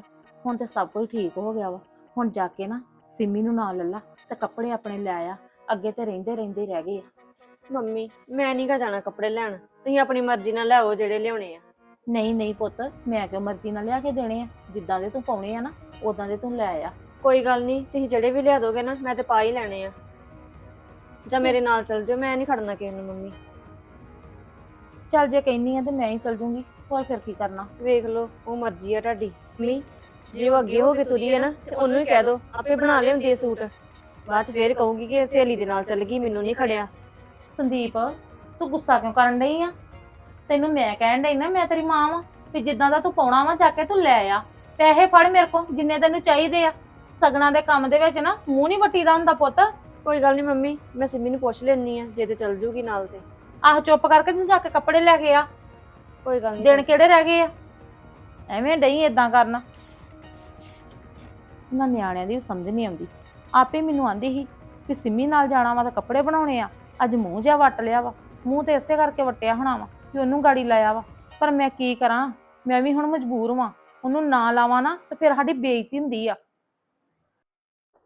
ਹੁਣ ਤੇ ਸਭ ਕੁਝ ਠੀਕ ਹੋ ਗਿਆ ਵਾ। ਹੁਣ ਜਾ ਕੇ ਨਾ ਸਿੰਮੀ ਨੂੰ ਨਾਲ ਲੱਲਾ ਤੇ ਕੱਪੜੇ ਆਪਣੇ ਲੈ ਆ। ਅੱਗੇ ਤੇ ਰਹਿੰਦੇ ਰਹਿੰਦੇ ਰਹਿ ਗਏ ਆ। ਮੰਮੀ ਮੈਂ ਨਹੀਂ ਗਾ ਜਾਣਾ ਕੱਪੜੇ ਲੈਣ। ਤੁਸੀਂ ਆਪਣੀ ਮਰਜ਼ੀ ਨਾਲ ਲਿਆਓ ਜਿਹੜੇ ਲਿਆਉਣੇ ਆ। ਨਹੀਂ ਨਹੀਂ ਪੁੱਤ ਮੈਂ ਕਿਉਂ ਮਰਜ਼ੀ ਨਾਲ ਲਿਆ ਕੇ ਦੇਣੇ ਆ? ਜਿੱਦਾਂ ਦੇ ਤੂੰ ਪਾਉਣੇ ਆ ਨਾ ਉਦਾਂ ਦੇ ਤੂੰ ਲੈ ਆ। ਕੋਈ ਗੱਲ ਨਹੀਂ ਤੁਸੀਂ ਜਿਹੜੇ ਵੀ ਲਿਆ ਦੋਗੇ ਨਾ ਮੈਂ ਤੇ ਪਾ ਹੀ ਲੈਣੇ ਆ। ਜਾਂ ਮੇਰੇ ਨਾਲ ਚੱਲ ਜਾਓ ਮੈਂ ਨਹੀਂ ਖੜਨਾ ਕਿਸੇ ਨੂੰ ਮੰਮੀ। ਚੱਲ ਜੇ ਕਹਿਨੀ ਆ ਤੇ ਮੈਂ ਹੀ ਚਲ ਜੂੰਗੀ ਹੋਰ ਫਿਰ ਕੀ ਕਰਨਾ? ਵੇਖ ਲਓ ਉਹ ਮਰਜ਼ੀ ਆ ਤੁਹਾਡੀ। ਮੰਮੀ ਜੇ ਉਹ ਅੱਗੇ ਹੋ ਕੇ ਤੁਰੀ ਹੈ ਨਾ ਤੇ ਉਹਨੂੰ ਹੀ ਕਹਿ ਦੋ ਆਪੇ ਬਣਾ ਲਿਆਉਂਦੀ ਹੈ ਸੂਟ। ਬਾਅਦ ਚ ਫੇਰ ਕਹੂੰਗੀ ਕਿ ਸਹੇਲੀ ਦੇ ਨਾਲ ਚੱਲ ਗਈ ਮੈਨੂੰ ਨਹੀਂ ਖੜਿਆ। ਸੰਦੀਪ ਤੂੰ ਗੁੱਸਾ ਕਿਉਂ ਕਰਨ ਡਈ ਆ? ਤੈਨੂੰ ਮੈਂ ਕਹਿਣ ਡਈ ਨਾ ਮੈਂ ਤੇਰੀ ਮਾਂ ਵਾਂ ਵੀ ਜਿੱਦਾਂ ਦਾ ਤੂੰ ਪਾਉਣਾ ਵਾ ਜਾ ਕੇ ਤੂੰ ਲੈ ਆ। ਪੈਸੇ ਫੜ ਮੇਰੇ ਕੋਲ ਜਿੰਨੇ ਤੈਨੂੰ ਚਾਹੀਦੇ ਆ। ਸਗਣਾ ਦੇ ਕੰਮ ਦੇ ਵਿੱਚ ਨਾ ਮੂੰਹ ਨਹੀਂ ਵੱਟੀਦਾ ਹੁੰਦਾ ਪੁੱਤ। ਕੋਈ ਗੱਲ ਨਹੀਂ ਮੰਮੀ ਮੈਂ ਸਿੰਮੀ ਨੂੰ ਪੁੱਛ ਲੈਣੀ ਆ ਜੇ ਤੇ ਚੱਲ ਜੂਗੀ ਨਾਲ ਤੇ। ਆਹ ਚੁੱਪ ਕਰਕੇ ਤੂੰ ਜਾ ਕੇ ਕੱਪੜੇ ਲੈ ਕੇ ਆ। ਕੋਈ ਗੱਲ ਨਹੀਂ। ਦਿਨ ਕਿਹੜੇ ਰਹਿ ਗਏ ਆ? ਐਵੇਂ ਡਈ ਇਦਾਂ ਕਰਨਾ। ਨਾ ਨਿਆਣਿਆਂ ਦੀ ਸਮਝ ਨਹੀਂ ਆਉਂਦੀ। ਆਪੇ ਮੈਨੂੰ ਆਂਦੀ ਸੀ ਵੀ ਸਿੰਮੀ ਨਾਲ ਜਾਣਾ ਵਾ ਤਾਂ ਕੱਪੜੇ ਬਣਾਉਣੇ ਆ। ਅੱਜ ਮੂੰਹ ਜਿਹਾ ਵੱਟ ਲਿਆ ਵਾ ਮੂੰਹ ਤੇ ਇਸੇ ਕਰਕੇ ਵੱਟਿਆ ਹੋਣਾ ਵਾ ਵੀ ਉਹਨੂੰ ਗਾੜੀ ਲਾਇਆ ਵਾ। ਪਰ ਮੈਂ ਕੀ ਕਰਾਂ ਮੈਂ ਵੀ ਹੁਣ ਮਜਬੂਰ ਵਾਂ ਉਹਨੂੰ ਨਾ ਲਾਵਾਂ ਨਾ ਤੇ ਫਿਰ ਸਾਡੀ ਬੇਇੱਜ਼ਤੀ ਹੁੰਦੀ ਆ।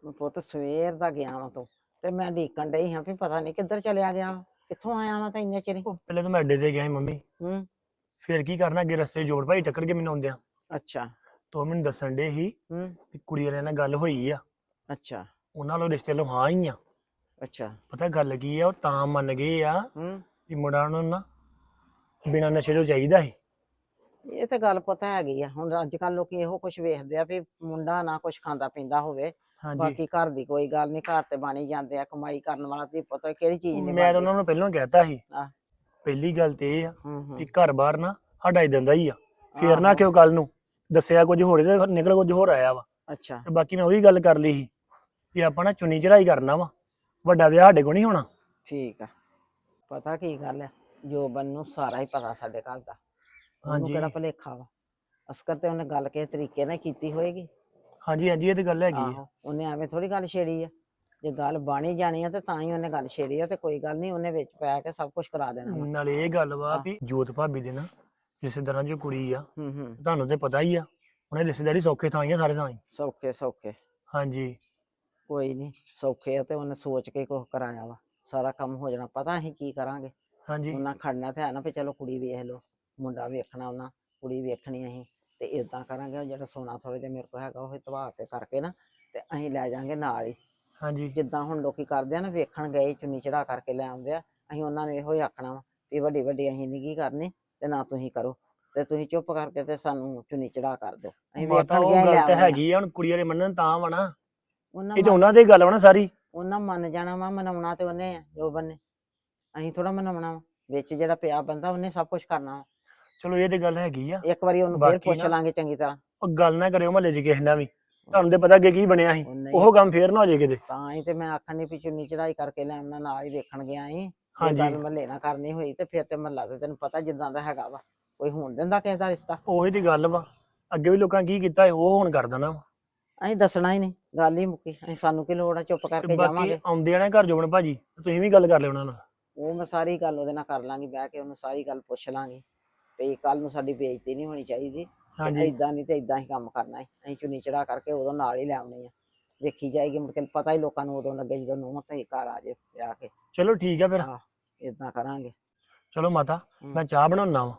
ਮੈਂ ਪੁੱਤ ਸਵੇਰ ਦਾ ਗਿਆ ਵਾਂ ਤੂੰ ਤੇ ਮੈਂ ਢੀਕਣ ਡਈ ਹਾਂ ਵੀ ਪਤਾ ਨਹੀਂ ਕਿੱਧਰ ਚਲਿਆ ਗਿਆ ਵਾ। ਕਿੱਥੋਂ ਆਇਆ ਵਾਂ ਤਾਂ ਇੰਨੇ ਚਿਰ ਹੀ? ਉਹ ਪਹਿਲੇ ਤਾਂ ਮੈਂ ਅੱਡੇ ਤੇ ਗਿਆ ਸੀ ਮੰਮੀ। ਹੂੰ। ਫਿਰ ਕੀ ਕਰਨਾ ਅੱਗੇ ਰਸਤੇ 'ਚ ਜੋੜ ਭਾਈ ਟੱਕਰ ਕੇ ਮੈਨੂੰ ਆਉਂਦਿਆਂ। ਅੱਛਾ। ਤੋ ਮੈਨੂੰ ਦੱਸਣ ਦੇ ਹੂੰ। ਕਿ ਕੁੜੀ ਵਾਲਿਆਂ ਨਾਲ ਗੱਲ ਹੋਈ ਆ। ਅੱਛਾ। ਉਹਨਾਂ ਵੱਲੋਂ ਰਿਸ਼ਤੇ ਲੋ ਹਾਂ ਹੀ ਆ ਅੱਛਾ। ਪਤਾ ਗੱਲ ਕੀ ਆ ਉਹ ਤਾਂ ਮੰਨ ਗਏ ਆ ਹੂੰ। ਵੀ ਮੁੰਡਾ ਨੂੰ ਨਾ ਬਿਨਾਂ ਨਸ਼ੇ ਤੋਂ ਚਾਹੀਦਾ ਸੀ। ਇਹ ਤੇ ਗੱਲ ਪਤਾ ਹੈਗੀ ਆ। ਹੁਣ ਅੱਜ ਕੱਲ ਲੋਕੀ ਇਹੋ ਕੁਝ ਵੇਖਦੇ ਆ ਵੀ ਮੁੰਡਾ ਨਾ ਕੁਝ ਖਾਂਦਾ ਪੀਂਦਾ ਹੋਵੇ। ਹਾਂਜੀ। ਬਾਕੀ ਘਰ ਦੀ ਕੋਈ ਗੱਲ ਨਹੀਂ ਘਰ ਤੇ ਬਾਣੀ ਜਾਂਦੇ ਆ ਕਮਾਈ ਕਰਨ ਵਾਲਾ ਤੇ ਪਤਾ ਕਿਹੜੀ ਚੀਜ਼ ਨਹੀਂ ਮੈਂ ਤਾਂ ਉਹਨਾਂ ਨੂੰ ਪਹਿਲਾਂ ਕਹਿਤਾ ਸੀ। ਆਹ। ਪਹਿਲੀ ਗੱਲ ਤੇ ਇਹ ਆ ਕਿ ਘਰ ਬਾਹਰ ਨਾ ਸਾਡਾ ਹੀ ਦਿੰਦਾ ਹੀ ਆ। ਫੇਰ ਨਾ ਕਿਉਂ ਕੱਲ ਨੂੰ ਦੱਸਿਆ ਕੁਝ ਹੋਰ ਤੇ ਨਿਕਲ ਕੁਝ ਹੋਰ ਆਇਆ ਵਾ। ਅੱਛਾ। ਤੇ ਬਾਕੀ ਮੈਂ ਉਹੀ ਗੱਲ ਕਰ ਲਈ ਸੀ ਕਿ ਆਪਾਂ ਨਾ ਚੁੰਨੀ ਚੜਾਈ ਕਰਨਾ ਵਾ। ਵੱਡਾ ਵਿਆਹ ਸਾਡੇ ਕੋਲ ਨਹੀਂ ਹੋਣਾ। ਠੀਕ ਆ। ਪਤਾ ਕੀ ਗੱਲ ਹੈ ਜੋਬਨ ਨੂੰ ਸਾਰਾ ਹੀ ਪਤਾ ਸਾਡੇ ਘਰ ਦਾ। ਉਹਨੂੰ ਹਾਂਜੀ। ਕਿਹੜਾ ਭਲੇਖਾ ਵਾ? ਅਸਕਰ ਤੇ ਉਹਨੇ ਗੱਲ ਕਿਸੇ ਤਰੀਕੇ ਨਾਲ ਕੀਤੀ ਹੋਏਗੀ। ਹਾਂਜੀ ਹਾਂਜੀ ਇਹ ਤੇ ਗੱਲ ਹੈਗੀ ਆ। ਆਹੋ ਉਹਨੇ ਐਵੇਂ ਥੋੜੀ ਗੱਲ ਛੇੜੀ ਆ। ਜੇ ਗੱਲ ਬਾਣੀ ਜਾਣੀ ਆ ਤੇ ਤਾਂ ਹੀ ਉਹਨੇ ਗੱਲ ਛੇੜੀ ਆ ਤੇ ਕੋਈ ਗੱਲ ਨਹੀਂ ਉਹਨੇ ਵਿੱਚ ਪੈ ਕੇ ਸਭ ਕੁਝ ਕਰਾ ਦੇਣਾ ਵਾ। ਨਾਲੇ ਇਹ ਗੱਲ ਵਾ। ਵੀ ਜੋਤ ਭਾਬੀ ਦੇ ਨਾ ਰਿਸ਼ਤੇਦਾਰਾਂ ਚੋਂ ਕੁੜੀ ਆ ਹੂੰ ਹੂੰ। ਤੁਹਾਨੂੰ ਤੇ ਪਤਾ ਹੀ ਆ ਉਹਨੇ ਰਿਸ਼ਤੇਦਾਰੀ ਸੌਖੇ ਥਾਂ ਹੀ ਆ ਸਾਰੇ ਥਾਂ ਹੀ ਸੌਖੇ ਸੌਖੇ। ਹਾਂਜੀ। ਕੋਈ ਨਹੀਂ ਸੌਖੇ ਆ ਤੇ ਉਹਨੇ ਸੋਚ ਕੇ ਕੁਝ ਕਰਾਇਆ ਵਾ ਸਾਰਾ ਕੰਮ ਹੋ ਜਾਣਾ ਪਤਾ ਅਸੀਂ ਕੀ ਕਰਾਂਗੇ? ਹਾਂਜੀ। ਉਹਨਾਂ ਖੜਨਾ ਤੇ ਹੈ ਨਾ ਵੀ ਚਲੋ ਕੁੜੀ ਵੇਖ ਲਓ ਮੁੰਡਾ ਵੇਖਣਾ ਉਹਨਾਂ ਕੁੜੀ ਵੇਖਣੀ ਅਸੀਂ ਤੇ ਇਦਾਂ ਕਰਾਂਗੇ ਉਹ ਜਿਹੜਾ ਸੋਨਾ ਥੋੜੇ ਜਿਹਾ ਮੇਰੇ ਕੋਲ ਹੈਗਾ ਉਹ ਤਬਾਹ ਕੇ ਕਰਕੇ ਨਾ ਤੇ ਅਸੀਂ ਲੈ ਜਾਾਂਗੇ ਨਾਲ ਹੀ। ਹਾਂਜੀ। ਜਿੱਦਾਂ ਹੁਣ ਲੋਕੀ ਕਰਦੇ ਆ ਨਾ ਵੇਖਣ ਗਏ ਚੁੰਨੀ ਚੜਾ ਕਰਕੇ ਲੈ ਆਉਂਦੇ ਆ ਅਸੀਂ ਉਹਨਾਂ ਨੇ ਇਹੋ ਹੀ ਆਖਣਾ ਵਾ ਵੀ ਵੱਡੀ ਵੱਡੀ ਅਸੀਂ ਨਹੀਂ ਕੀ ਕਰਨੀ ਤੇ ਨਾ ਤੁਸੀਂ ਕਰੋ ਤੇ ਤੁਸੀਂ ਚੁੱਪ ਕਰਕੇ ਤੇ ਸਾਨੂੰ ਚੁੰਨੀ ਚੜਾ ਕਰ ਦਿਓ। ਅਸੀਂ ਮਾਤਾ ਵੇਖਣ ਉਹ ਗਏ ਲੈ ਆਉਂਦੇ ਤਾਂ ਆ। ਹੈਗੀ ਆ ਹੁਣ ਕੁੜੀ ਵਾਲੇ ਮੰਨਣ ਤਾਂ ਵਾ ਨਾ। ਉਹਨਾਂ ਇਹ ਤਾਂ ਉਹਨਾਂ ਦੀ ਗੱਲ ਵਾ ਨਾ ਸਾਰੀ। ਉਹਨਾਂ ਮੰਨ ਜਾਣਾ ਵਾ ਮਨਾਉਣਾ ਤੇ ਉਹਨੇ ਆ ਜੋਬਨ ਨੇ ਅਸੀਂ ਥੋੜਾ ਮਨਾਉਣਾ ਵਾ ਵਿੱਚ ਜਿਹੜਾ ਪਿਆ ਬੰਦਾ ਉਹਨੇ ਸਭ ਕੁਝ ਕਰਨਾ ਵਾ। ਚਲੋ ਇਹ ਤੇ ਗੱਲ ਹੈਗੀ ਆ। ਇੱਕ ਵਾਰੀ ਉਹਨੂੰ ਫੇਰ ਬਾਕੀ ਪੁੱਛ ਨਾ- ਲਾਂਗੇ ਚੰਗੀ ਤਰ੍ਹਾਂ। ਉਹ ਗੱਲ ਨਾ ਕਰਿਓ ਮਹੱਲੇ 'ਚ ਕਿਸੇ ਨਾਲ ਵੀ। ਤੁਹਾਨੂੰ ਤੇ ਪਤਾ ਅੱਗੇ ਕੀ ਬਣਿਆ ਸੀ। ਉਹ ਨਹੀਂ ਉਹ ਕੰਮ ਫੇਰ ਨਾ ਹੋ ਜਾਏ ਕਿਤੇ। ਤਾਂ ਹੀ ਤੇ ਮੈਂ ਆਖਣ ਨਹੀਂ ਵੀ ਚੁੰਨੀ ਚੜਾਈ ਕਰਕੇ ਲੈ ਆਉਣਾ ਨਾਲ ਹੀ ਵੇਖਣ ਗਿਆ ਸੀ। ਜੇ ਹਾਂਜੀ। ਗੱਲ ਮਹੱਲੇ ਨਾਲ ਕਰਨੀ ਹੋਈ ਤੇ ਫਿਰ ਤੇ ਮਹੱਲਾ ਤੇ ਤੈਨੂੰ ਪਤਾ ਜਿੱਦਾਂ ਦਾ ਹੈਗਾ ਵਾ। ਕੋਈ ਹੋਣ ਦਿੰਦਾ ਕਿਸੇ ਦਾ ਰਿਸ਼ਤਾ। ਉਹੀ ਦੀ ਗੱਲ ਵਾ। ਅੱਗੇ ਵੀ ਲੋਕਾਂ ਕੀ ਕੀਤਾ ਸੀ, ਉਹ ਹੁਣ ਕਰ ਦੇਣਾ ਵਾ। ਅਸੀਂ ਦੱਸਣਾ ਹੀ ਨਹੀਂ ਗੱਲ ਹੀ ਮੁੱਕੀ ਅਸੀਂ ਸਾਨੂੰ ਕੀ ਲੋੜ ਆ ਚੁੱਪ ਤੇ ਕਰਕੇ ਬਾਕੀ ਜਾਵਾਂਗੇ। ਆਉਂਦੇ ਆ ਨਾ ਘਰ ਜੋਬਨ ਭਾਜੀ ਤੇ ਤੁਸੀਂ ਵੀ ਗੱਲ ਕਰ ਲਿਓ ਉਹਨਾਂ ਨਾਲ। ਉਹ ਮੈਂ ਸਾਰੀ ਗੱਲ ਉਹਦੇ ਨਾਲ ਕਰ ਲਾਂਗੀ ਬਹਿ ਕੇ ਉਹਨੂੰ ਸਾਰੀ ਗੱਲ ਪੁੱਛ ਲਾਂਗੀ ਵੀ ਕੱਲ ਨੂੰ ਸਾਡੀ ਬੇਇੱਜ਼ਤੀ ਨਹੀਂ ਹੋਣੀ ਚਾਹੀਦੀ ਹਾਂਜੀ। ਇਦਾਂ ਨਹੀਂ ਤੇ ਇਦਾਂ ਹੀ ਕੰਮ ਕਰਨਾ ਹੈ ਅਸੀਂ ਚੁੰਨੀ ਚੜਾ ਕਰਕੇ ਉਦੋਂ ਨਾਲ ਹੀ ਲੈ ਆਉਣੀ ਆ। ਦੇਖੀ ਜਾਏਗੀ ਮੁੜ ਕੇ ਪਤਾ ਹੀ ਲੋਕਾਂ ਨੂੰ ਉਦੋਂ ਲੱਗੇ ਜਦੋਂ ਨੂੰਹ ਤੇ ਘਰ ਆ ਜੇ ਵਿਆਹ ਕੇ। ਚਲੋ ਠੀਕ ਆ ਫਿਰ। ਹਾਂ। ਇਦਾਂ ਕਰਾਂਗੇ। ਚਲੋ ਮਾਤਾ ਹਮ। ਮੈਂ ਚਾਹ ਬਣਾਉਣਾ ਵਾ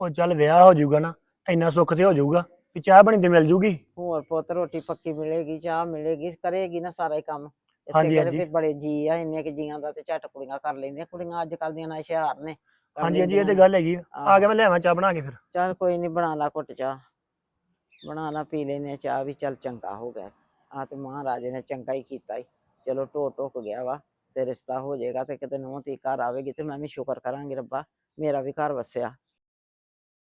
ਉਹ ਚੱਲ ਵਿਆਹ ਹੋ ਜਾਊਗਾ ਨਾ ਇੰਨਾ ਸੁੱਖ ਤੇ ਹੋ ਜਾਊਗਾ। ਵੀ ਚਾਹ ਬਣੀ ਤੇ ਮਿਲ ਜੂਗੀ? ਹੋਰ ਪੁੱਤ ਰੋਟੀ ਪੱਕੀ ਮਿਲੇਗੀ ਚਾਹ ਮਿਲੇਗੀ ਕਰੇਗੀ ਨਾ ਸਾਰਾ ਹੀ ਕੰਮ। ਇੱਥੇ ਹਾਂਜੀ, ਕਿਹੜੇ ਹਾਂਜੀ। ਵੀ ਬੜੇ ਜੀ ਆ ਇੰਨੇ ਕਿ ਜੀਆਂ ਦਾ ਤੇ ਝੱਟ ਕੁੜੀਆਂ ਕਰ ਲੈਂਦੀਆਂ। ਕੁੜੀਆਂ ਅੱਜ ਕੱਲ ਦੀਆਂ ਨਾ ਹੁਸ਼ਿਆਰ ਨੇ। ਕਰ ਹਾਂਜੀ ਹਾਂਜੀ ਇਹ ਤੇ ਲੈਂਦੀਆਂ ਗੱਲ ਹੈਗੀ ਆ। ਆ ਮੈਂ ਲਿਆਵਾਂ ਚਾਹ ਬਣਾ ਕੇ ਫਿਰ। ਚੱਲ ਕੋਈ ਨਹੀਂ ਬਣਾ ਲਾ ਘੁੱਟ ਚਾਹ। ਬਣਾ ਲਾ ਪੀ ਲੈਨੇ ਚਾਹ ਵੀ। ਚੱਲ ਚੰਗਾ ਹੋ ਗਿਆ। ਆ ਤੇ ਮਹਾਰਾਜ ਨੇ ਚੰਗਾ ਹੀ ਕੀਤਾ ਈ। ਚਲੋ ਟੋ ਟੁੱਕ ਗਿਆ ਵਾ ਤੇ ਰਿਸ਼ਤਾ ਹੋ ਜਾਏਗਾ ਤੇ ਕਿਤੇ ਨੂੰਹ ਤੀ ਘਰ ਆਵੇਗੀ ਤੇ ਮੈਂ ਵੀ ਸ਼ੁਕਰ ਕਰਾਂਗੀ ਰੱਬਾ। ਮੇਰਾ ਵੀ ਘਰ ਵਸਿਆ।